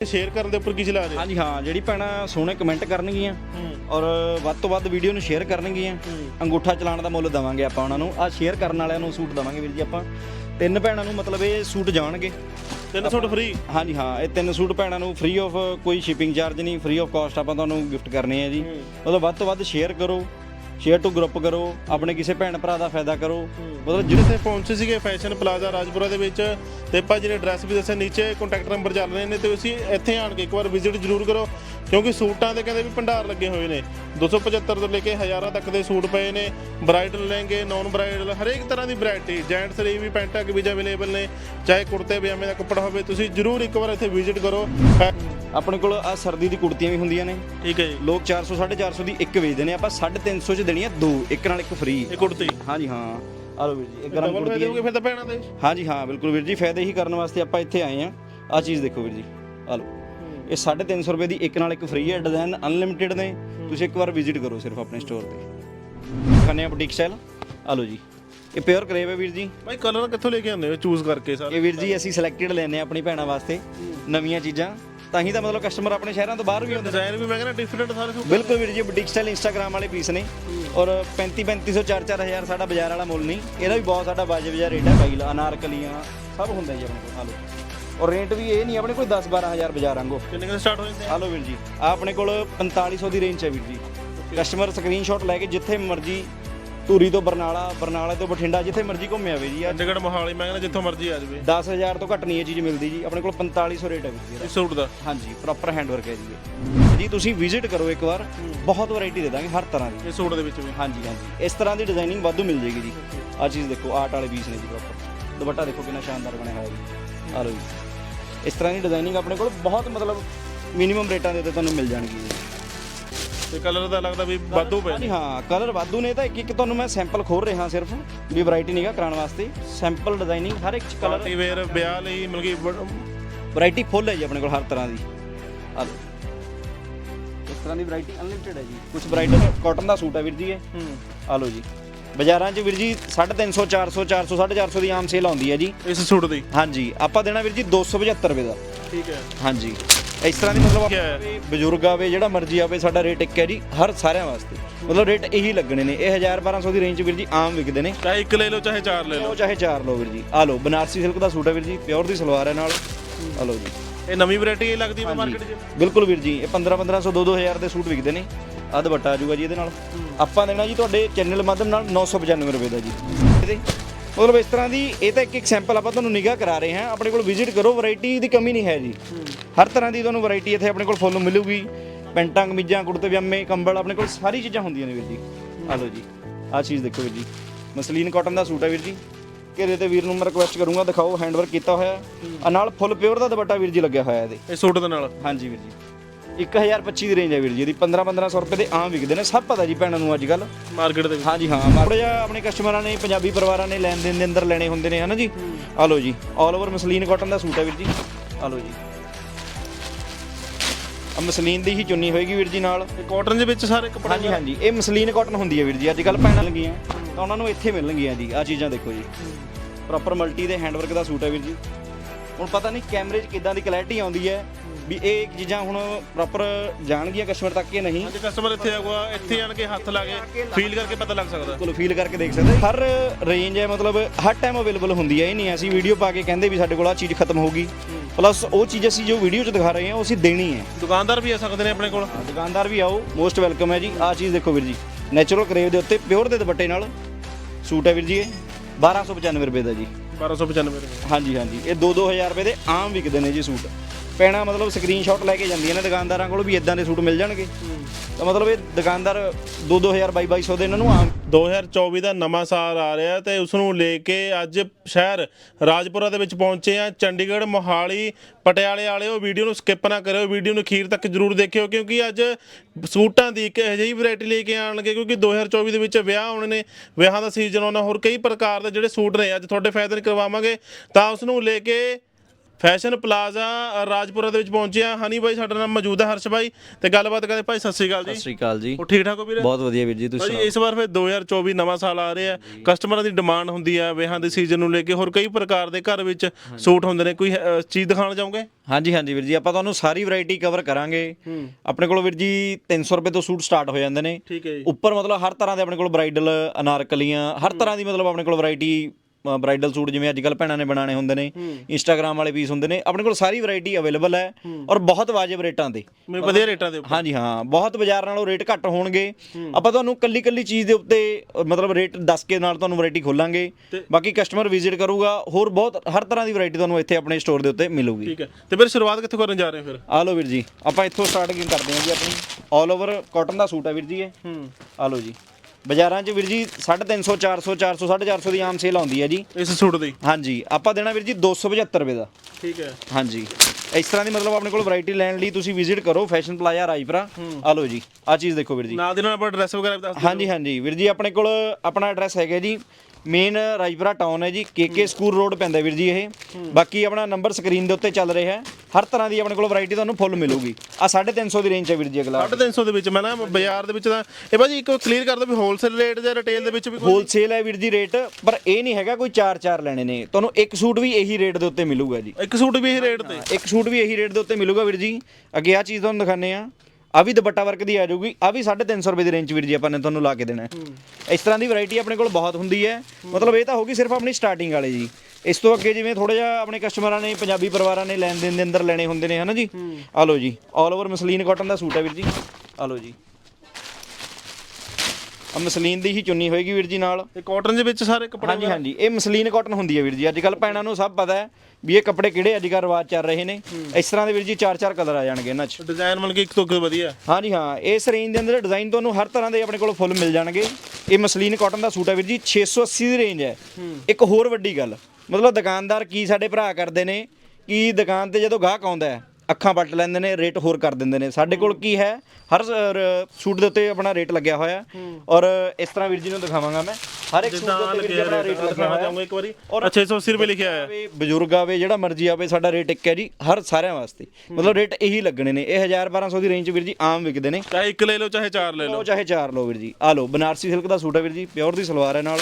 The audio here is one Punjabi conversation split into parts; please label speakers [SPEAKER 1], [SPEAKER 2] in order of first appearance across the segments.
[SPEAKER 1] ਸ਼ੇਅਰ ਕਰਨ ਦੇ ਉੱਪਰ ਕੀ ਚਲਾ ਰਹੇ
[SPEAKER 2] ਹਾਂਜੀ ਹਾਂ ਜਿਹੜੀ ਭੈਣਾਂ ਸੋਹਣੇ ਕਮੈਂਟ ਕਰਨਗੀਆਂ ਔਰ ਵੱਧ ਤੋਂ ਵੱਧ ਵੀਡੀਓ ਨੂੰ ਸ਼ੇਅਰ ਕਰਨਗੀਆਂ। ਅੰਗੂਠਾ ਚਲਾਉਣ ਦਾ ਮੁੱਲ ਦਵਾਂਗੇ ਆਪਾਂ ਉਹਨਾਂ ਨੂੰ। ਆ ਸ਼ੇਅਰ ਕਰਨ ਵਾਲਿਆਂ ਨੂੰ ਸੂਟ ਦਵਾਂਗੇ ਵੀਰ ਜੀ ਆਪਾਂ। ਤਿੰਨ ਭੈਣਾਂ ਨੂੰ ਮਤਲਬ ਇਹ ਸੂਟ ਜਾਣਗੇ।
[SPEAKER 1] 300 ਫ੍ਰੀ
[SPEAKER 2] ਹਾਂਜੀ ਹਾਂ ਇਹ ਤਿੰਨ ਸੂਟ ਭੈਣਾਂ ਨੂੰ ਫ੍ਰੀ ਆਫ ਕੋਈ ਸ਼ਿਪਿੰਗ ਚਾਰਜ ਨਹੀਂ ਫ੍ਰੀ ਆਫ ਕਾਸਟ ਆਪਾਂ ਤੁਹਾਨੂੰ ਗਿਫਟ ਕਰਨੇ ਆ ਜੀ। ਮਤਲਬ ਵੱਧ ਤੋਂ ਵੱਧ ਸ਼ੇਅਰ ਕਰੋ। ਸ਼ੇਅਰ ਟੂ ਗਰੁੱਪ ਕਰੋ, ਆਪਣੇ ਕਿਸੇ ਭੈਣ ਭਰਾ ਦਾ ਫਾਇਦਾ ਕਰੋ। ਮਤਲਬ ਜਿਹੜੇ
[SPEAKER 1] ਜਿੱਥੇ ਪਹੁੰਚੇ ਸੀਗੇ ਫੈਸ਼ਨ ਪਲਾਜ਼ਾ ਰਾਜਪੁਰਾ ਦੇ ਵਿੱਚ, ਤੇ ਆਪਾਂ ਜਿਹੜੇ ਐਡਰੈਸ ਵੀ ਦੱਸਿਆ, ਨੀਚੇ ਕੰਟੈਕਟ ਨੰਬਰ ਚੱਲ ਰਹੇ ਨੇ, ਤੇ ਤੁਸੀਂ ਇੱਥੇ ਆਣ ਕੇ ਇੱਕ ਵਾਰ ਵਿਜ਼ਿਟ ਜ਼ਰੂਰ ਕਰੋ। ਕਿਉਂਕਿ ਸੂਟਾਂ ਦੇ ਕਹਿੰਦੇ ਵੀ ਭੰਡਾਰ ਲੱਗੇ ਹੋਏ ਨੇ। 275 ਤੋਂ ਲੈ ਕੇ ਹਜ਼ਾਰਾਂ ਤੱਕ ਦੇ ਸੂਟ ਪਏ ਨੇ। ਬ੍ਰਾਈਡਲ ਲਹਿੰਗੇ ਨਾਨ ਬ੍ਰਾਈਡਲ ਹਰੇਕ ਤਰ੍ਹਾਂ ਦੀ ਵੈਰਾਈਟੀ ਜੈਂਟਸ ਲਈ ਵੀ ਪੈਂਟਾਂ ਕਿ ਵੀ ਅਵੇਲੇਬਲ ਨੇ। ਚਾਹੇ ਕੁੜਤੇ ਪਜਾਮੇ ਦਾ ਕੱਪੜਾ ਹੋਵੇ ਤੁਸੀਂ ਜ਼ਰੂਰ ਇੱਕ ਵਾਰ ਇੱਥੇ ਵਿਜ਼ਿਟ ਕਰੋ।
[SPEAKER 2] ਆਪਣੇ ਕੋਲ ਆ ਸਰਦੀ ਦੀ ਕੁੜਤੀਆਂ ਵੀ ਹੁੰਦੀਆਂ ਨੇ।
[SPEAKER 1] ਠੀਕ ਹੈ ਜੀ।
[SPEAKER 2] ਲੋਕ 400 450 ਦੀ ਇੱਕ ਵੇਚਦੇ ਨੇ। ਆਪਾਂ 350 ਚ ਦੇਣੀ ਆ ਦੋ ਇੱਕ ਨਾਲ ਇੱਕ ਫ੍ਰੀ
[SPEAKER 1] ਇਹ ਕੁੜਤੀ।
[SPEAKER 2] ਹਾਂਜੀ ਹਾਂ। ਆ ਵੀਰ ਜੀ ਇਹ ਗਰਮ ਕੁੜਤੀ ਹੈ
[SPEAKER 1] ਫਿਰ ਤਾਂ ਭੈਣਾਂ ਦੇ।
[SPEAKER 2] ਹਾਂਜੀ ਹਾਂ ਬਿਲਕੁਲ ਵੀਰ ਜੀ ਫਾਇਦੇ ਹੀ ਕਰਨ ਵਾਸਤੇ ਆਪਾਂ ਇੱਥੇ ਆਏ ਆ ਆ ਚੀਜ਼ ਦੇਖੋ ਵੀਰ ਜੀ। ਆ ਇਹ 350 ਰੁਪਏ ਦੀ ਇੱਕ ਨਾਲ ਇੱਕ ਫ੍ਰੀ ਹੈ ਡਿਜ਼ਾਈਨ ਅਨਲਿਮਿਟਿਡ ਨੇ। ਤੁਸੀਂ ਇੱਕ ਵਾਰ ਵਿਜ਼ਿਟ ਕਰੋ ਸਿਰਫ ਆਪਣੇ ਸਟੋਰ ਤੇ। ਖਾਨੇ ਆ ਬੁਟੀਕ ਸਟਾਈਲ ਆ ਲਓ ਜੀ। ਇਹ ਪਿਓਰ ਕਰੇਵ ਹੈ ਵੀਰ ਜੀ।
[SPEAKER 1] ਭਾਈ ਕਲਰ ਕਿੱਥੋਂ ਲੈ ਕੇ ਆਉਂਦੇ ਹੋ? ਚੂਜ਼ ਕਰਕੇ ਸਰ?
[SPEAKER 2] ਇਹ ਵੀਰ ਜੀ ਅਸੀਂ ਸਿਲੈਕਟਡ ਲੈਨੇ ਆ ਆਪਣੀ ਭੈਣਾਂ ਵਾਸਤੇ ਨਵੀਆਂ ਚੀਜ਼ਾਂ। ਤਾਂ ਹੀ ਤਾਂ ਮਤਲਬ ਕਸਟਮਰ ਆਪਣੇ ਸ਼ਹਿਰਾਂ ਤੋਂ ਬਾਹਰ ਵੀ ਆਉਂਦੇ ਨੇ।
[SPEAKER 1] ਡਿਜ਼ਾਈਨ ਵੀ ਮੈਂ ਕਹਿੰਦਾ ਡਿਫਰੈਂਟ ਸਾਰੇ
[SPEAKER 2] ਬਿਲਕੁਲ ਵੀਰ ਜੀ ਬੁਟੀਕ ਸਟਾਈਲ ਇੰਸਟਾਗ੍ਰam ਵਾਲੇ ਪੀਸ ਨੇ। ਔਰ 35 3500 4 4000 ਸਾਡਾ ਬਾਜ਼ਾਰ ਵਾਲਾ ਮੁੱਲ ਨਹੀਂ। ਇਹਦਾ ਵੀ ਬਹੁਤ ਸਾਡਾ ਵਾਜਬ ਜਿਹਾ ਰੇਟ ਹੈ ਬਾਈ ਅਨਾਰਕਲੀਆਂ ਸਭ ਹੁੰਦਾ ਜੀ ਆਪਣੇ ਕੋਲ। ਆ ਲਓ। ਔਰ ਰੇਟ ਵੀ ਇਹ ਨਹੀਂ ਆਪਣੇ ਕੋਲ 10 12000 ਬਾਜ਼ਾਰ ਵਾਂਗੋ।
[SPEAKER 1] ਕਿੰਨੇ ਕਿੰਨੇ ਸਟਾਰਟ ਹੋ ਜਾਂਦੇ ਆ?
[SPEAKER 2] ਲਓ ਵੀਰ ਜੀ ਆ ਆਪਣੇ ਕੋਲ 4500 ਦੀ ਰੇਂਜ ਹੈ ਵੀਰ ਜੀ। ਕਸਟਮਰ ਸਕਰੀਨਸ਼ਾਟ ਲੈ ਕੇ ਜਿੱਥੇ ਮਰਜ਼ੀ ਧੂਰੀ ਤੋਂ ਬਰਨਾਲਾ ਬਰਨਾਲੇ ਤੋਂ ਬਠਿੰਡਾ ਜਿੱਥੇ ਮਰਜ਼ੀ ਘੁੰਮੇ ਆਵੇ ਜੀ। ਆ
[SPEAKER 1] ਚੰਡੀਗੜ੍ਹ ਮੋਹਾਲੀ ਮੈਂ ਕਹਿੰਦਾ ਜਿੱਥੋਂ ਮਰਜ਼ੀ ਆ ਜਾਵੇ।
[SPEAKER 2] 10000 ਤੋਂ ਘੱਟ ਨਹੀਂ ਇਹ ਚੀਜ਼ ਮਿਲਦੀ ਜੀ ਆਪਣੇ ਕੋਲ 4500 ਰੇਟ ਹੈ ਵੀਰ ਜੀ ਇਹਦਾ।
[SPEAKER 1] ਇਸ ਸੂਟ ਦਾ?
[SPEAKER 2] ਹਾਂਜੀ ਪ੍ਰੋਪਰ ਹੈਂਡਵਰਕ ਹੈ ਜੀ ਇਹ। ਜੀ ਤੁਸੀਂ ਵਿਜ਼ਿਟ ਕਰੋ ਇੱਕ ਵਾਰ ਬਹੁਤ ਵੈਰਾਈਟੀ ਦੇ ਦਾਂਗੇ ਹਰ ਤਰ੍ਹਾਂ ਦੀ।
[SPEAKER 1] ਇਸ ਸੂਟ ਦੇ ਵਿੱਚ ਵੀ।
[SPEAKER 2] ਹਾਂਜੀ ਹਾਂਜੀ। ਇਸ ਤਰ੍ਹਾਂ ਦੀ ਡਿਜ਼ਾਈਨਿੰਗ ਵਾਧੂ ਮਿਲ ਜੇਗੀ ਜੀ। ਆ ਚੀਜ਼ ਦੇਖੋ ਆਰਟ ਵਾਲੇ ਪੀਸ ਨੇ ਜੀ ਪ੍ਰੋਪਰ ਦੁਪੱਟਾ ਦੇਖੋ ਕਿੰਨਾ ਸ਼ਾਨਦਾਰ ਬਣਿਆ ਹੋਇਆ ਜੀ। ਆ ਲਓ ਜੀ। ਇਸ ਤਰ੍ਹਾਂ ਦੀ ਡਿਜ਼ਾਈਨਿੰਗ ਆਪਣੇ ਕੋਲ ਬਹੁਤ ਮਤਲਬ ਮਿਨੀਮਮ ਰੇਟਾਂ ਦੇ ਉੱਤੇ ਤੁਹਾਨੂੰ ਮਿਲ ਜਾਣਗੀ
[SPEAKER 1] ਤੇ ਕਲਰ ਦਾ ਲੱਗਦਾ ਵੀ ਵਾਧੂ ਪਏ
[SPEAKER 2] ਹਾਂਜੀ ਹਾਂ ਕਲਰ ਵਾਧੂ ਨੇ ਤਾਂ ਇੱਕ ਇੱਕ ਤੁਹਾਨੂੰ ਮੈਂ ਸੈਂਪਲ ਖੋਲ ਰਿਹਾ ਸਿਰਫ ਵੀ ਵੈਰਾਈਟੀ ਨਹੀਂਗਾ ਕਰਾਉਣ ਵਾਸਤੇ। ਸੈਂਪਲ ਡਿਜ਼ਾਈਨਿੰਗ ਹਰ ਇੱਕ ਕਲਰ
[SPEAKER 1] ਪਾਰਟੀ ਵੇਅਰ ਵਿਆਹ ਲਈ ਮਤਲਬ ਕਿ ਬੜ-
[SPEAKER 2] ਵੈਰਾਈਟੀ ਫੁੱਲ ਹੈ ਜੀ ਆਪਣੇ ਕੋਲ ਹਰ ਤਰ੍ਹਾਂ ਦੀ। ਆ ਲਓ। ਇਸ ਤਰ੍ਹਾਂ ਦੀ ਵੈਰਾਈਟੀ ਅਨਲਿਮਿਟਿਡ ਹੈ ਜੀ। ਕੁਝ ਬ੍ਰਾਈਡਲ ਕਾਟਨ ਦਾ ਸੂਟ ਹੈ ਵੀਰ ਜੀ ਇਹ।
[SPEAKER 1] ਹੂੰ।
[SPEAKER 2] ਆ ਲਓ ਜੀ। ਬਾਜ਼ਾਰਾਂ 'ਚ ਵੀਰ ਜੀ 350 400 400 450 ਦੀ ਆਮ ਸੇਲ ਆਉਂਦੀ ਹੈ ਜੀ।
[SPEAKER 1] ਇਸ ਸੂਟ ਦੀ?
[SPEAKER 2] ਹਾਂਜੀ ਆਪਾਂ ਦੇਣਾ ਵੀਰ ਜੀ 275 ਰੁਪਏ ਦਾ।
[SPEAKER 1] ਠੀਕ ਹੈ।
[SPEAKER 2] ਹਾਂਜੀ ਇਸ ਤਰ੍ਹਾਂ ਦੀ ਮਤਲਬ? ਆਪਾਂ ਬਜ਼ੁਰਗ ਆਵੇ ਜਿਹੜਾ ਮਰਜ਼ੀ ਆਵੇ ਸਾਡਾ ਰੇਟ ਇੱਕ ਹੈ ਜੀ ਹਰ ਸਾਰਿਆਂ ਵਾਸਤੇ। ਮਤਲਬ ਰੇਟ ਇਹੀ ਲੱਗਣੇ ਨੇ। ਇਹ 1000 1200 ਦੀ ਰੇਂਜ ਵੀਰ ਜੀ ਆਮ ਵਿਕਦੇ ਨੇ।
[SPEAKER 1] ਚਾਹੇ ਇੱਕ ਲੈ ਲਓ ਚਾਹੇ ਚਾਰ ਲੈ ਲਓ।
[SPEAKER 2] ਚਾਹੇ ਚਾਰ ਲਓ ਵੀਰ ਜੀ। ਆ ਲਓ ਬਨਾਰਸੀ ਸਿਲਕ ਦਾ ਸੂਟ ਹੈ ਵੀਰ ਜੀ ਪਿਓਰ ਦੀ ਸਲਵਾਰ ਹੈ ਨਾਲ। ਆ ਲਓ ਜੀ।
[SPEAKER 1] ਇਹ ਨਵੀਂ ਵੈਰਾਈਟੀ ਲੱਗਦੀ ਹੈ ਮਾਰਕੀਟ 'ਚ?
[SPEAKER 2] ਬਿਲਕੁਲ ਵੀਰ ਜੀ ਇਹ 15 1500 2 2000 ਦੇ ਸੂਟ ਵਿਕਦੇ ਨੇ। ਆ ਦੁਪੱਟਾ ਆ ਜਾਊਗਾ ਜੀ ਇਹਦੇ ਨਾਲ। ਆਪਾਂ ਦੇਣਾ ਜੀ ਤੁਹਾਡੇ ਚੈਨਲ ਮਾਧਮ ਨਾਲ 995 ਰੁਪਏ ਦਾ ਜੀ। ਇਹਦੇ। ਮਤਲਬ ਇਸ ਤਰ੍ਹਾਂ ਦੀ ਇਹ ਤਾਂ ਇੱਕ ਇੱਕ ਸੈਂਪਲ ਆਪਾਂ ਤੁਹਾਨੂੰ ਨਿਗਾਹ ਕਰਾ ਰਹੇ ਹਾਂ। ਆਪਣੇ ਕੋਲ ਵਿਜ਼ਿਟ ਕਰੋ ਵੈਰਾਈਟੀ ਦੀ ਕਮੀ ਨਹੀਂ ਹੈ ਜੀ। ਹਰ ਤਰ੍ਹਾਂ ਦੀ ਤੁਹਾਨੂੰ ਵੈਰਾਈਟੀ ਇੱਥੇ ਆਪਣੇ ਕੋਲ ਫੁੱਲ ਮਿਲੂਗੀ। ਪੈਂਟਾਂ ਕਮੀਜ਼ਾਂ ਕੁੜਤੇ ਪਜਾਮੇ ਕੰਬਲ ਆਪਣੇ ਕੋਲ ਸਾਰੀ ਚੀਜ਼ਾਂ ਹੁੰਦੀਆਂ ਨੇ ਵੀਰ ਜੀ। ਆ ਲਓ ਜੀ। ਆ ਚੀਜ਼ ਦੇਖੋ ਵੀਰ ਜੀ। ਮਸਲੀਨ ਕਾਟਨ ਦਾ ਸੂਟ ਹੈ ਵੀਰ ਜੀ। ਘੇਰੇ ਤੇ ਵੀਰ ਨੂੰ ਮੈਂ ਰਿਕੁਐਸਟ ਕਰੂੰਗਾ ਦਿਖਾਓ ਹੈਂਡਵਰਕ ਕੀਤਾ ਹੋਇਆ। ਆ ਨਾਲ ਫੁੱਲ ਪਿਓਰ ਦਾ ਦੁਪੱਟਾ ਵੀਰ ਜੀ ਲੱਗਿਆ ਹੋਇਆ ਇਹਦੇ।
[SPEAKER 1] ਇਹ ਸੂਟ ਦੇ ਨਾਲ?
[SPEAKER 2] ਹਾਂਜੀ ਵੀਰ ਜੀ। 1025 ਦੀ ਰੇਂਜ ਹੈ ਵੀਰ ਜੀ ਇਹਦੀ 15 1500 ਰੁਪਏ ਦੇ ਆਮ ਵਿਕਦੇ ਨੇ ਸਭ ਪਤਾ ਜੀ ਭੈਣਾਂ ਨੂੰ ਅੱਜ ਕੱਲ
[SPEAKER 1] ਮਾਰਕੀਟ ਦੇ ਵਿੱਚ।
[SPEAKER 2] ਹਾਂਜੀ ਹਾਂ ਥੋੜਾ ਜਿਹਾ ਆਪਣੇ ਕਸਟਮਰਾਂ ਨੇ ਪੰਜਾਬੀ ਪਰਿਵਾਰਾਂ ਨੇ ਲੈਣ ਦੇਣ ਦੇ ਅੰਦਰ ਲੈਣੇ ਹੁੰਦੇ ਨੇ ਹਨਾ ਜੀ? ਆ ਲਓ ਜੀ ਆਲ ਓਵਰ ਮਸਲੀਨ ਕਾਟਨ ਦਾ ਸੂਟ ਹੈ ਵੀਰ ਜੀ। ਆ ਲਓ ਜੀ। ਆ ਮਸਲੀਨ ਦੀ ਹੀ ਚੁੰਨੀ ਹੋਏਗੀ ਵੀਰ ਜੀ ਨਾਲ।
[SPEAKER 1] ਕਾਟਨ ਦੇ ਵਿੱਚ ਸਾਰੇ ਕੱਪੜੇ
[SPEAKER 2] ਹਾਂਜੀ ਹਾਂਜੀ ਇਹ ਮਸਲੀਨ ਕਾਟਨ ਹੁੰਦੀ ਹੈ ਵੀਰ ਜੀ ਅੱਜ ਕੱਲ ਭੈਣਾਂ ਲੱਗੀਆਂ। ਤਾਂ ਉਹਨਾਂ ਨੂੰ ਇੱਥੇ ਮਿਲਣਗੀਆਂ ਜੀ ਆ ਚੀਜ਼ਾਂ ਦੇਖੋ ਜੀ। ਪ੍ਰੋਪਰ ਮਲਟੀ ਦੇ ਹੈਂਡਵਰਕ ਦਾ ਸੂਟ ਹੈ ਵੀਰ ਜੀ। ਹੁਣ ਪਤਾ ਨਹੀਂ ਕੈਮਰੇ 'ਚ ਕਿਦਾਂ ਦੀ ਕਲੈਰਿਟੀ ਆਉਂਦੀ ਹੈ। ਵੀ ਇਹ ਚੀਜ਼ਾਂ ਹੁਣ ਪ੍ਰੋਪਰ ਜਾਣਗੀਆਂ ਕਸਟਮਰ ਤੱਕ ਕਿ ਨਹੀਂ?
[SPEAKER 1] ਅੱਜ ਕਸਟਮਰ ਇੱਥੇ ਆਊਗਾ ਇੱਥੇ ਆਣ ਕੇ ਹੱਥ ਲਾ ਕੇ ਫੀਲ ਕਰਕੇ ਪਤਾ ਲੱਗ ਸਕਦਾ।
[SPEAKER 2] ਬਿਲਕੁਲ ਫੀਲ ਕਰਕੇ ਦੇਖ ਸਕਦੇ। ਹਰ ਰੇਂਜ ਹੈ ਮਤਲਬ ਹਰ ਟਾਈਮ ਅਵੇਲੇਬਲ ਹੁੰਦੀ ਹੈ ਇਹ ਨਹੀਂ ਅਸੀਂ ਵੀਡੀਓ ਪਾ ਕੇ ਕਹਿੰਦੇ ਵੀ ਸਾਡੇ ਕੋਲ ਆ ਚੀਜ਼ ਖਤਮ ਹੋਊਗੀ। ਪਲੱਸ ਉਹ ਚੀਜ਼ ਅਸੀਂ ਜੋ ਵੀਡੀਓ 'ਚ ਦਿਖਾ ਰਹੇ ਹਾਂ ਉਹ ਅਸੀਂ ਦੇਣੀ ਹੈ।
[SPEAKER 1] ਦੁਕਾਨਦਾਰ ਵੀ ਆ ਸਕਦੇ ਨੇ ਆਪਣੇ ਕੋਲ।
[SPEAKER 2] ਦੁਕਾਨਦਾਰ ਵੀ ਆਓ ਮੋਸਟ ਵੈਲਕਮ ਹੈ ਜੀ। ਆ ਚੀਜ਼ ਦੇਖੋ ਵੀਰ ਜੀ ਨੈਚੁਰਲ ਕਰੇਵ ਦੇ ਉੱਤੇ ਪਿਓਰ ਦੇ ਦੁਪੱਟੇ ਨਾਲ ਸੂਟ ਹੈ ਵੀਰ ਜੀ ਇਹ। 1295 ਰੁਪਏ ਦਾ ਜੀ।
[SPEAKER 1] 1295 ਰੁਪਏ।
[SPEAKER 2] ਹਾਂਜੀ ਹਾਂਜੀ। ਇਹ 2-2000 ਰੁਪਏ ਦੇ ਆਮ ਵਿਕਦੇ ਨੇ ਜੀ ਸੂਟ। ਪੈਣਾ ਮਤਲਬ ਸਕਰੀਨਸ਼ਾਟ ਲੈ ਕੇ ਜਾਂਦੀਆਂ ਨੇ ਦੁਕਾਨਦਾਰਾਂ ਕੋਲ ਵੀ ਇਦਾਂ ਦੇ ਸੂਟ ਮਿਲ ਜਾਣਗੇ। ਤਾਂ ਮਤਲਬ ਇਹ ਦੁਕਾਨਦਾਰ 2-2000 2200 ਦੇ ਇਹਨਾਂ ਨੂੰ ਆਮ
[SPEAKER 1] 2024 ਦਾ ਨਵਾਂ ਸਾਲ ਆ ਰਿਹਾ ਤੇ ਉਸ ਨੂੰ ਲੈ ਕੇ ਅੱਜ ਸ਼ਹਿਰ ਰਾਜਪੁਰਾ ਦੇ ਵਿੱਚ ਪਹੁੰਚੇ ਆ ਚੰਡੀਗੜ੍ਹ, ਮੋਹਾਲੀ, ਪਟਿਆਲੇ ਵਾਲੇ, ਉਹ ਵੀਡੀਓ ਨੂੰ ਸਕਿਪ ਨਾ ਕਰਿਓ। ਵੀਡੀਓ ਨੂੰ ਅਖੀਰ ਤੱਕ ਜਰੂਰ ਦੇਖਿਓ ਕਿਉਂਕਿ ਅੱਜ ਸੂਟਾਂ ਦੀ ਇੱਕ ਅਜਿਹੀ ਵੈਰਾਈਟੀ ਲੈ ਕੇ ਆਣਗੇ ਕਿਉਂਕਿ 2024 ਦੇ ਵਿੱਚ ਵਿਆਹ ਆਉਣੇ ਨੇ। ਵਿਆਹਾਂ ਦਾ ਸੀਜ਼ਨ ਆਉਣਾ, ਹੋਰ ਕਈ ਪ੍ਰਕਾਰ ਦੇ ਜਿਹੜੇ ਸੂਟ ਨੇ, ਅੱਜ ਤੁਹਾਡੇ ਫਾਇਦੇ ਲਈ ਕਰਵਾਵਾਂਗੇ। ਤਾਂ ਉਸ ਨੂੰ ਲੈ ਕੇ ਫੈਸ਼ਨ ਪਲਾਜ਼ਾ ਰਾਜਪੁਰਾ ਦੇ ਵਿੱਚ ਪਹੁੰਚੇ ਆ ਹਨੀ ਬਾਈ ਸਾਡੇ ਨਾਲ ਮੌਜੂਦ ਹੈ ਹਰਸ਼ ਬਾਈ। ਤੇ ਗੱਲਬਾਤ ਕਰਦੇ ਭਾਈ ਸਤਿ ਸ਼੍ਰੀ ਅਕਾਲ ਜੀ।
[SPEAKER 2] ਸਤਿ ਸ਼੍ਰੀ ਅਕਾਲ ਜੀ।
[SPEAKER 1] ਉਹ ਠੀਕ ਠਾਕ ਹੋ ਵੀਰੇ?
[SPEAKER 2] ਬਹੁਤ ਵਧੀਆ ਵੀਰ ਜੀ ਤੁਸੀਂ
[SPEAKER 1] ਭਾਈ ਇਸ ਵਾਰ ਫਿਰ 2024 ਨਵਾਂ ਸਾਲ ਆ ਰਿਹਾ। ਕਸਟਮਰਾਂ ਦੀ ਡਿਮਾਂਡ ਹੁੰਦੀ ਆ ਵਿਆਹਾਂ ਦੇ ਸੀਜ਼ਨ ਨੂੰ ਲੈ ਕੇ। ਹੋਰ ਕਈ ਪ੍ਰਕਾਰ ਦੇ ਘਰ ਵਿੱਚ ਸੂਟ ਹੁੰਦੇ ਨੇ। ਕੋਈ ਚੀਜ਼ ਦਿਖਾਉਣਾ ਚਾਹੋਗੇ?
[SPEAKER 2] ਹਾਂਜੀ ਹਾਂਜੀ ਵੀਰ ਜੀ ਆਪਾਂ ਤੁਹਾਨੂੰ ਸਾਰੀ ਵੈਰਾਈਟੀ ਕਵਰ ਕਰਾਂਗੇ। ਆਪਣੇ ਕੋਲ ਵੀਰ ਜੀ 300 ਰੁਪਏ ਤੋਂ ਸੂਟ ਸਟਾਰਟ ਹੋ ਜਾਂਦੇ ਨੇ।
[SPEAKER 1] ਠੀਕ ਹੈ ਜੀ।
[SPEAKER 2] ਉੱਪਰ ਮਤਲਬ ਹਰ ਤਰ੍ਹਾਂ ਦੇ ਆਪਣੇ ਕੋਲ ਬ੍ਰਾਈਡਲ ਅਨਾਰਕਲੀਆਂ ਹਰ ਤਰ੍ਹਾਂ ਦੀ ਮਤਲਬ ਆਪਣੇ ਕੋਲ ਵੈਰਾਈਟੀ ਬ੍ਰਾਈਡਲ ਸੂਟ ਜਿਵੇਂ ਅੱਜ ਕੱਲ ਭੈਣਾਂ ਨੇ ਬਣਾਣੇ ਹੁੰਦੇ ਨੇ ਇੰਸਟਾਗ੍ਰam ਵਾਲੇ ਪੀਸ ਹੁੰਦੇ ਨੇ ਆਪਣੇ ਕੋਲ ਸਾਰੀ ਵੈਰਾਈਟੀ ਅਵੇਲੇਬਲ ਹੈ ਔਰ ਬਹੁਤ ਵਾਜਬ ਰੇਟਾਂ ਤੇ।
[SPEAKER 1] ਮੈਂ ਵਧੀਆ ਰੇਟਾਂ ਦੇ ਉੱਪਰ।
[SPEAKER 2] ਹਾਂਜੀ ਹਾਂ ਬਹੁਤ ਬਾਜ਼ਾਰ ਨਾਲੋਂ ਰੇਟ ਘੱਟ ਹੋਣਗੇ। ਆਪਾਂ ਤੁਹਾਨੂੰ ਕੱਲੀ ਕੱਲੀ ਚੀਜ਼ ਦੇ ਉੱਤੇ ਮਤਲਬ ਰੇਟ ਦੱਸ ਕੇ ਨਾਲ ਤੁਹਾਨੂੰ ਵੈਰਾਈਟੀ ਖੋਲਾਂਗੇ। ਬਾਕੀ ਕਸਟਮਰ ਵਿਜ਼ਿਟ ਕਰੂਗਾ ਹੋਰ ਬਹੁਤ ਹਰ ਤਰ੍ਹਾਂ ਦੀ ਵੈਰਾਈਟੀ ਤੁਹਾਨੂੰ ਇੱਥੇ ਆਪਣੇ ਸਟੋਰ ਦੇ ਉੱਤੇ ਮਿਲੂਗੀ।
[SPEAKER 1] ਠੀਕ ਹੈ। ਤੇ ਫਿਰ ਸ਼ੁਰੂਆਤ ਕਿੱਥੋਂ ਕਰਨ ਜਾ ਰਹੇ ਹੋ ਫਿਰ?
[SPEAKER 2] ਆ ਲਓ ਵੀਰ ਜੀ ਆਪਾਂ ਇੱਥੋਂ ਸਟਾਰਟ ਕਰਦੇ ਹਾਂ ਜੀ ਆਪਣੀ। 올 ਓਵਰ ਕਾਟਨ ਦਾ ਸੂਟ ਹੈ ਵੀਰ ਜੀ ਇਹ।
[SPEAKER 1] ਹੂੰ।
[SPEAKER 2] ਆ ਲਓ ਜੀ। ਬਾਜ਼ਾਰਾਂ 'ਚ ਵੀਰ ਜੀ 350 400 400 450 ਦੀ ਆਮ ਸੇਲ ਆਉਂਦੀ ਹੈ ਜੀ।
[SPEAKER 1] ਇਸ ਸੂਟ ਦੀ?
[SPEAKER 2] ਹਾਂਜੀ ਆਪਾਂ ਦੇਣਾ ਵੀਰ ਜੀ 275 ਰੁਪਏ ਦਾ।
[SPEAKER 1] ਠੀਕ ਹੈ।
[SPEAKER 2] ਹਾਂਜੀ। ਇਸ ਤਰ੍ਹਾਂ ਦੀ ਮਤਲਬ ਆਪਣੇ ਕੋਲ ਵੈਰਾਈਟੀ ਲੈਣ ਲਈ ਤੁਸੀਂ ਵਿਜ਼ਿਟ ਕਰੋ ਫੈਸ਼ਨ ਪਲਾਜ਼ਾ ਰਾਜਪੁਰਾ। ਆ ਲਓ ਜੀ ਆ ਚੀਜ਼ ਦੇਖੋ ਵੀਰ ਜੀ।
[SPEAKER 1] ਨਾਲ ਦੀ ਨਾਲ ਆਪਾਂ ਡਰੈਸ ਵਗੈਰਾ ਵੀ ਦੱਸ ਦਿਓ।
[SPEAKER 2] ਹਾਂਜੀ ਹਾਂਜੀ। ਵੀਰ ਜੀ ਆਪਣੇ ਕੋਲ ਆਪਣਾ ਐਡਰੈਸ ਹੈਗਾ ਜੀ ਮੇਨ ਰਾਜਪੁਰਾ ਟਾਊਨ ਹੈ ਜੀ ਕੇਕੇ ਸਕੂਲ ਰੋਡ ਪੈਂਦਾ ਵੀਰ ਜੀ ਇਹ। ਬਾਕੀ ਆਪਣਾ ਨੰਬਰ ਸਕਰੀਨ ਦੇ ਉੱਤੇ ਚੱਲ ਰਿਹਾ ਹੈ। ਹਰ ਤਰ੍ਹਾਂ ਦੀ ਆਪਣੇ ਕੋਲ ਵੈਰਾਈਟੀ ਤੁਹਾਨੂੰ ਫੁੱਲ ਮਿਲੂਗੀ। ਆ 350 ਦੀ ਰੇਂਜ ਹੈ ਵੀਰ ਜੀ ਅਗਲਾ।
[SPEAKER 1] 350 ਦੇ ਵਿੱਚ ਮੈਂ ਨਾ ਬਾਜ਼ਾਰ ਦੇ ਵਿੱਚ ਤਾਂ ਇਹ ਭਾਜੀ ਇੱਕ ਕਲੀਅਰ ਕਰ ਦਿਓ ਵੀ ਹੋਲਸੇਲ ਰੇਟ ਜਾਂ ਰਿਟੇਲ ਦੇ ਵਿੱਚ ਵੀ ਕੋਈ
[SPEAKER 2] ਹੋਲਸੇਲ ਹੈ ਵੀਰ ਜੀ ਰੇਟ ਪਰ ਇਹ ਨਹੀਂ ਹੈਗਾ ਕੋਈ 4-4 ਲੈਣੇ ਨੇ। ਤੁਹਾਨੂੰ ਇੱਕ ਸੂਟ ਵੀ ਇਹੀ ਰੇਟ ਦੇ ਉੱਤੇ ਮਿਲੂਗਾ ਜੀ।
[SPEAKER 1] ਇੱਕ ਸੂਟ ਵੀ ਇਹ ਰੇਟ ਤੇ।
[SPEAKER 2] ਇੱਕ ਸੂਟ ਵੀ ਇਹੀ ਰੇਟ ਦੇ ਉੱਤੇ ਮਿਲੂਗਾ ਵੀਰ ਜੀ। ਅੱਗੇ ਆ ਚੀਜ਼ ਤੁਹਾਨੂੰ ਦਿਖਾਣੇ ਆ ਆ ਵੀ ਦੁਪੱਟਾ ਵਰਕ ਦੀ ਆ ਜਾਊਗੀ ਆ ਵੀ 350 ਰੁਪਏ ਦੀ ਰੇਂਜ ਵੀਰ ਜੀ ਆਪਾਂ ਨੇ ਤੁਹਾਨੂੰ ਲਾ ਕੇ ਦੇਣਾ ਹੈ। ਇਸ ਤਰ੍ਹਾਂ ਦੀ ਵੈਰਾਈਟੀ ਆਪਣੇ ਕੋਲ ਬਹੁਤ ਹੁੰਦੀ ਹੈ। ਮਤਲਬ ਇਹ ਤਾਂ ਹੋਗੀ ਸਿਰਫ ਆਪਣੀ ਸਟਾਰਟਿੰਗ ਵਾਲੇ ਜੀ। ਇਸ ਤੋਂ ਅੱਗੇ ਜਿਵੇਂ ਥੋੜਾ ਜਿਹਾ ਆਪਣੇ ਕਸਟਮਰਾਂ ਨੇ ਪੰਜਾਬੀ ਪਰਿਵਾਰਾਂ ਨੇ ਲੈਣ ਦੇਣ ਦੇ ਅੰਦਰ ਲੈਣੇ ਹੁੰਦੇ ਨੇ ਹਨਾ ਜੀ? ਆ ਲਓ ਜੀ ਆਲ ਓਵਰ ਮਸਲੀਨ ਕਾਟਨ ਦਾ ਸੂਟ ਹੈ ਵੀਰ ਜੀ। ਆ ਲਓ ਜੀ। ਮਸਲੀਨ ਦੀ ਹੀ ਚੁੰਨੀ ਹੋਏਗੀ ਵੀਰ ਜੀ ਨਾਲ।
[SPEAKER 1] ਇਹ ਕਾਟਨ ਦੇ ਵਿੱਚ ਸਾਰੇ ਕੱਪੜੇ
[SPEAKER 2] ਹਾਂਜੀ ਹਾਂਜੀ। ਇਹ ਮਸਲੀਨ ਕਾਟਨ ਹੁੰਦੀ ਹੈ ਵੀਰ ਜੀ। ਅੱਜ ਕੱਲ ਭੈਣਾਂ ਨੂੰ ਸਭ ਪਤਾ ਹੈ ਵੀ ਇਹ ਕੱਪੜੇ ਕਿਹੜੇ ਅੱਜ ਕੱਲ ਰਿਵਾਜ ਚੱਲ ਰਹੇ ਨੇ। ਇਸ ਤਰ੍ਹਾਂ ਦੇ ਵੀਰ ਜੀ ਚਾਰ ਚਾਰ ਕਲਰ ਆ ਜਾਣਗੇ ਇਹਨਾਂ 'ਚ।
[SPEAKER 1] ਡਿਜ਼ਾਈਨ ਮਤਲਬ ਕਿ ਇੱਕ ਤੋਂ ਇੱਕ ਵਧੀਆ।
[SPEAKER 2] ਹਾਂਜੀ ਹਾਂ। ਇਸ ਰੇਂਜ ਦੇ ਅੰਦਰ ਡਿਜ਼ਾਈਨ ਤੁਹਾਨੂੰ ਹਰ ਤਰ੍ਹਾਂ ਦੇ ਆਪਣੇ ਕੋਲ ਫੁੱਲ ਮਿਲ ਜਾਣਗੇ। ਇਹ ਮਸਲੀਨ ਕਾਟਨ ਦਾ ਸੂਟ ਹੈ ਵੀਰ ਜੀ 680 ਦੀ ਰੇਂਜ ਹੈ। ਇੱਕ ਹੋਰ ਵੱਡੀ ਗੱਲ। ਮਤਲਬ ਦੁਕਾਨਦਾਰ ਕੀ ਸਾਡੇ ਭਰਾ ਕਰਦੇ ਨੇ? ਕਿ ਦੁਕਾਨ ਤੇ ਜਦੋਂ ਗਾਹਕ ਆਉਂਦਾ ਹੈ ਅੱਖਾਂ ਪੱਟ ਲੈਂਦੇ ਨੇ ਰੇਟ ਹੋਰ ਕਰ ਦਿੰਦੇ ਨੇ। ਸਾਡੇ ਕੋਲ ਕੀ ਹੈ? ਹਰ ਸੂਟ ਦੇ ਉੱਤੇ ਆਪਣਾ ਰੇਟ ਲੱਗਿਆ ਹੋਇਆ। ਔਰ ਇਸ ਤਰ੍ਹਾਂ ਵੀਰ ਜੀ ਨੂੰ ਦਿਖਾਵਾਂਗਾ ਮੈਂ। ਹਰ ਇੱਕ ਸੂਟ ਦੇ ਉੱਤੇ ਵੀਰ ਜੀ ਆਪਣਾ ਰੇਟ ਲੱਗਿਆ
[SPEAKER 1] ਦਿਖਾਣਾ
[SPEAKER 2] ਹੋਇਆ।
[SPEAKER 1] ਚਾਹੂੰਗਾ ਇੱਕ ਵਾਰੀ।
[SPEAKER 2] ਔਰ-
[SPEAKER 1] ਅੱਛਾ 680 ਰੁਪਏ ਲਿਖਿਆ ਹੋਇਆ।
[SPEAKER 2] ਆਵੇ ਬਜ਼ੁਰਗ ਆਵੇ ਜਿਹੜਾ ਮਰਜ਼ੀ ਆਵੇ ਸਾਡਾ ਰੇਟ ਇੱਕ ਹੈ ਜੀ ਹਰ ਸਾਰਿਆਂ ਵਾਸਤੇ। ਮਤਲਬ ਰੇਟ ਇਹੀ ਲੱਗਣੇ ਨੇ। ਇਹ 1000 1200 ਦੀ ਰੇਂਜ 'ਚ ਵੀਰ ਜੀ ਆਮ ਵਿਕਦੇ ਨੇ।
[SPEAKER 1] ਚਾਹੇ ਇੱਕ ਲੈ ਲਓ ਚਾਹੇ ਚਾਰ ਲੈ ਲਓ।
[SPEAKER 2] ਲਓ ਚਾਹੇ ਚਾਰ ਲਓ ਵੀਰ ਜੀ। ਆ ਲਓ ਬਨਾਰਸੀ ਸਿਲਕ ਦਾ ਸੂਟ ਹੈ ਵੀਰ ਜੀ ਪਿਓਰ ਦੀ ਸਲਵਾਰ ਹੈ ਨਾਲ।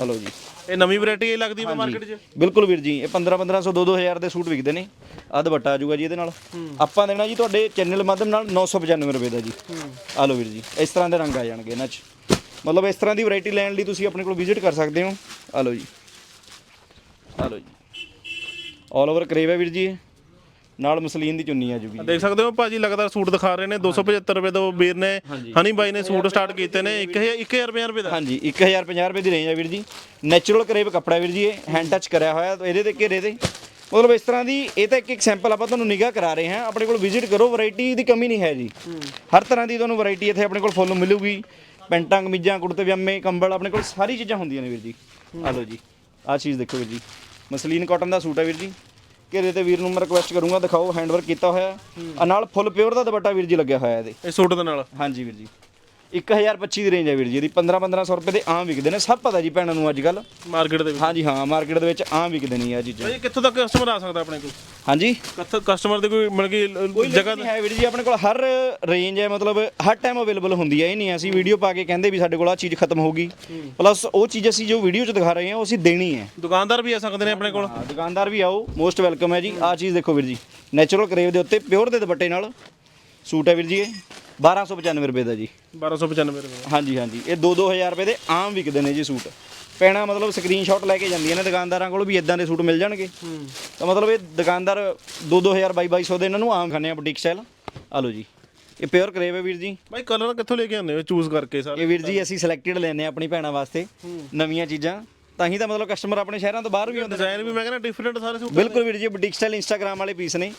[SPEAKER 2] ਆ ਲਓ ਜੀ।
[SPEAKER 1] ਇਹ ਨਵੀਂ ਵੈਰਾਈਟੀ ਇਹ ਲੱਗਦੀ ਹੈ ਮਾਰਕੀਟ 'ਚ?
[SPEAKER 2] ਬਿਲਕੁਲ ਵੀਰ ਜੀ ਇਹ 15 1500 2 2000 ਦੇ ਸੂਟ ਵਿਕਦੇ ਨੇ। ਆ ਦੁਪੱਟਾ ਆ ਜਾਊਗਾ ਜੀ ਇਹਦੇ ਨਾਲ। ਆਪਾਂ ਦੇਣਾ ਜੀ ਤੁਹਾਡੇ ਚੈਨਲ ਮਾਧਿਅਮ ਨਾਲ 995 ਰੁਪਏ ਦਾ ਜੀ। ਆ ਲਓ ਵੀਰ ਜੀ ਇਸ ਤਰ੍ਹਾਂ ਦੇ ਰੰਗ ਆ ਜਾਣਗੇ ਇਹਨਾਂ 'ਚ। ਮਤਲਬ ਇਸ ਤਰ੍ਹਾਂ ਦੀ ਵੈਰਾਈਟੀ ਲੈਣ ਲਈ ਤੁਸੀਂ ਆਪਣੇ ਕੋਲ ਵਿਜ਼ਿਟ ਕਰ ਸਕਦੇ ਹੋ। ਆ ਲਓ ਜੀ। ਆ ਲਓ ਜੀ। ਆਲ ਓਵਰ ਕਰੇਵ ਹੈ ਵੀਰ ਜੀ ਨਾਲ ਮਸਲੀਨ ਦੀ ਚੁੰਨੀ ਆ ਜੂਗੀ
[SPEAKER 1] ਦੇਖ ਸਕਦੇ ਹੋ ਭਾਜੀ ਲਗਾਤਾਰ ਸੂਟ ਦਿਖਾ ਰਹੇ ਨੇ 275 ਰੁਪਏ ਤੋਂ ਵੀਰ ਨੇ ਹਨੀ ਬਾਈ ਨੇ ਸੂਟ ਸਟਾਰਟ ਕੀਤੇ ਨੇ 1000 1050 ਰੁਪਏ ਦਾ।
[SPEAKER 2] ਹਾਂਜੀ 1050 ਰੁਪਏ ਦੀ ਰੇਂਜ ਹੈ ਵੀਰ ਜੀ। ਨੈਚੁਰਲ ਕਰੇਵ ਕੱਪੜਾ ਵੀਰ ਜੀ ਇਹ ਹੈਂਡ ਟੱਚ ਕਰਿਆ ਹੋਇਆ ਤਾਂ ਇਹਦੇ ਤੇ ਘੇਰੇ ਤੇ। ਮਤਲਬ ਇਸ ਤਰ੍ਹਾਂ ਦੀ ਇਹ ਤਾਂ ਇੱਕ ਇੱਕ ਸੈਂਪਲ ਆਪਾਂ ਤੁਹਾਨੂੰ ਨਿਗਾਹ ਕਰਾ ਰਹੇ ਹਾਂ। ਆਪਣੇ ਕੋਲ ਵਿਜ਼ਿਟ ਕਰੋ ਵੈਰਾਈਟੀ ਦੀ ਕਮੀ ਨਹੀਂ ਹੈ ਜੀ। ਹਰ ਤਰ੍ਹਾਂ ਦੀ ਤੁਹਾਨੂੰ ਵੈਰਾਈਟੀ ਇੱਥੇ ਆਪਣੇ ਕੋਲ ਫੁੱਲ ਮਿਲੂਗੀ। ਪੈਂਟਾਂ ਕਮੀਜ਼ਾਂ ਕੁੜਤੇ ਪਜਾਮੇ ਕੰਬਲ ਆਪਣੇ ਕੋਲ ਸਾਰੀ ਚੀਜ਼ਾਂ ਹੁੰਦੀਆਂ ਨੇ ਵੀਰ ਜੀ। ਆ ਲਓ ਜੀ ਆਹ ਚੀਜ਼ ਦੇਖੋ ਵੀਰ ਜੀ। ਮਸਲੀਨ ਕਾਟਨ ਦਾ ਸੂਟ ਹੈ ਵੀਰ ਜੀ। ਘੇਰੇ ਤੇ ਵੀਰ ਨੂੰ ਮੈਂ ਰਿਕੁਐਸਟ ਕਰੂੰਗਾ ਦਿਖਾਓ ਹੈਂਡ ਵਰਕ ਕੀਤਾ ਹੋਇਆ ਆ ਨਾਲ ਫੁੱਲ ਪਿਓਰ ਦਾ ਦੁਪੱਟਾ ਵੀਰ ਜੀ ਲੱਗਿਆ ਹੋਇਆ ਇਹਦੇ।
[SPEAKER 1] ਇਹ ਸੂਟ ਦੇ ਨਾਲ?
[SPEAKER 2] ਹਾਂਜੀ ਵੀਰ ਜੀ। 1025 ਦੀ ਰੇਂਜ ਹੈ ਵੀਰ ਜੀ ਇਹਦੀ 15 1500 ਰੁਪਏ ਦੇ ਆਮ ਵਿਕਦੇ ਨੇ। ਸਭ ਪਤਾ ਜੀ ਭੈਣਾਂ ਨੂੰ ਅੱਜ ਕੱਲ
[SPEAKER 1] ਮਾਰਕੀਟ ਦੇ ਵਿੱਚ।
[SPEAKER 2] ਹਾਂਜੀ ਹਾਂ ਮਾਰਕੀਟ ਦੇ ਵਿੱਚ ਆਮ ਵਿਕਦੇ ਨੇ ਇਹ ਚੀਜ਼ਾਂ।
[SPEAKER 1] ਭਾਜੀ ਕਿੱਥੋਂ ਤੱਕ ਕਸਟਮਰ ਆ ਸਕਦਾ ਆਪਣੇ ਕੋਲ?
[SPEAKER 2] ਹਾਂਜੀ?
[SPEAKER 1] ਕਸਟਮਰ ਦੇ ਕੋਈ ਮਤਲਬ ਕਿ ਜਗ੍ਹਾ
[SPEAKER 2] ਨਹੀਂ ਹੈ ਵੀਰ ਜੀ ਆਪਣੇ ਕੋਲ ਹਰ ਰੇਂਜ ਹੈ ਮਤਲਬ ਹਰ ਟਾਈਮ ਅਵੇਲੇਬਲ ਹੁੰਦੀ ਹੈ ਇਹ ਨਹੀਂ ਅਸੀਂ ਵੀਡੀਓ ਪਾ ਕੇ ਕਹਿੰਦੇ ਵੀ ਸਾਡੇ ਕੋਲ ਆ ਚੀਜ਼ ਖਤਮ ਹੋ ਗਈ। ਪਲੱਸ ਉਹ ਚੀਜ਼ ਅਸੀਂ ਜੋ ਵੀਡੀਓ 'ਚ ਦਿਖਾ ਰਹੇ ਹਾਂ ਉਹ ਅਸੀਂ ਦੇਣੀ ਹੈ।
[SPEAKER 1] ਦੁਕਾਨਦਾਰ ਵੀ ਆ ਸਕਦੇ ਨੇ ਆਪਣੇ ਕੋਲ।
[SPEAKER 2] ਹਾਂ ਦੁਕਾਨਦਾਰ ਵੀ ਆਓ ਮੋਸਟ ਵੈਲਕਮ ਹੈ ਜੀ। ਆ ਚੀਜ਼ ਦੇਖੋ ਵੀਰ ਜੀ ਨੈਚੁਰਲ ਕਰੇਵ ਦੇ ਉੱਤੇ ਪਿਓਰ ਦੇ ਦੁਪੱਟੇ ਨਾਲ। ਸੂਟ ਹੈ ਵੀਰ ਜੀ ਇਹ? 1295 ਰੁਪਏ ਦਾ ਜੀ।
[SPEAKER 1] 1295 ਰੁਪਏ
[SPEAKER 2] ਹਾਂਜੀ ਹਾਂਜੀ। ਇਹ 2-2000 ਰੁਪਏ ਦੇ ਆਮ ਵਿਕਦੇ ਨੇ ਜੀ ਸੂਟ। ਪੈਣਾ ਮਤਲਬ ਸਕਰੀਨਸ਼ਾਟ ਲੈ ਕੇ ਜਾਂਦੀਆਂ ਨੇ ਦੁਕਾਨਦਾਰਾਂ ਕੋਲ ਵੀ ਇਦਾਂ ਦੇ ਸੂਟ ਮਿਲ ਜਾਣਗੇ। ਤਾਂ ਮਤਲਬ ਇਹ ਦੁਕਾਨਦਾਰ 2-2000 2200 ਦੇ ਇਹਨਾਂ ਨੂੰ ਆਮ ਖਾਣੇ ਆ ਬੁਟੀਕ ਸਟਾਈਲ ਆ ਲਓ ਜੀ। ਇਹ ਪਿਓਰ ਕਰੇਵ ਹੈ ਵੀਰ ਜੀ।
[SPEAKER 1] ਭਾਈ ਕਲਰ ਕਿੱਥੋਂ ਲੈ ਕੇ ਆਉਂਦੇ ਹੋ? ਚੂਜ਼ ਕਰਕੇ ਸਾਰੇ
[SPEAKER 2] ਇਹ ਵੀਰ ਜੀ ਅਸੀਂ ਸਿਲੈਕਟਡ ਲੈਨੇ ਆ ਆਪਣੀ ਭੈਣਾਂ ਵਾਸਤੇ ਨਵੀਆਂ ਚੀਜ਼ਾਂ। ਤਾਂ ਹੀ ਤਾਂ ਮਤਲਬ ਕਸਟਮਰ ਆਪਣੇ ਸ਼ਹਿਰਾਂ ਤੋਂ ਬਾਹਰ ਵੀ ਆਉਂਦੇ ਨੇ।
[SPEAKER 1] ਡਿਜ਼ਾਈਨ ਵੀ ਮੈਂ ਕਹਿੰਦਾ ਡਿਫਰੈਂਟ ਸਾਰੇ ਸੂਟ
[SPEAKER 2] ਬਿਲਕੁਲ ਵੀਰ ਜੀ ਬੁਟੀਕ ਸਟਾਈਲ ਇੰਸਟਾਗ੍ਰam ਵਾਲੇ ਪੀਸ ਨੇ।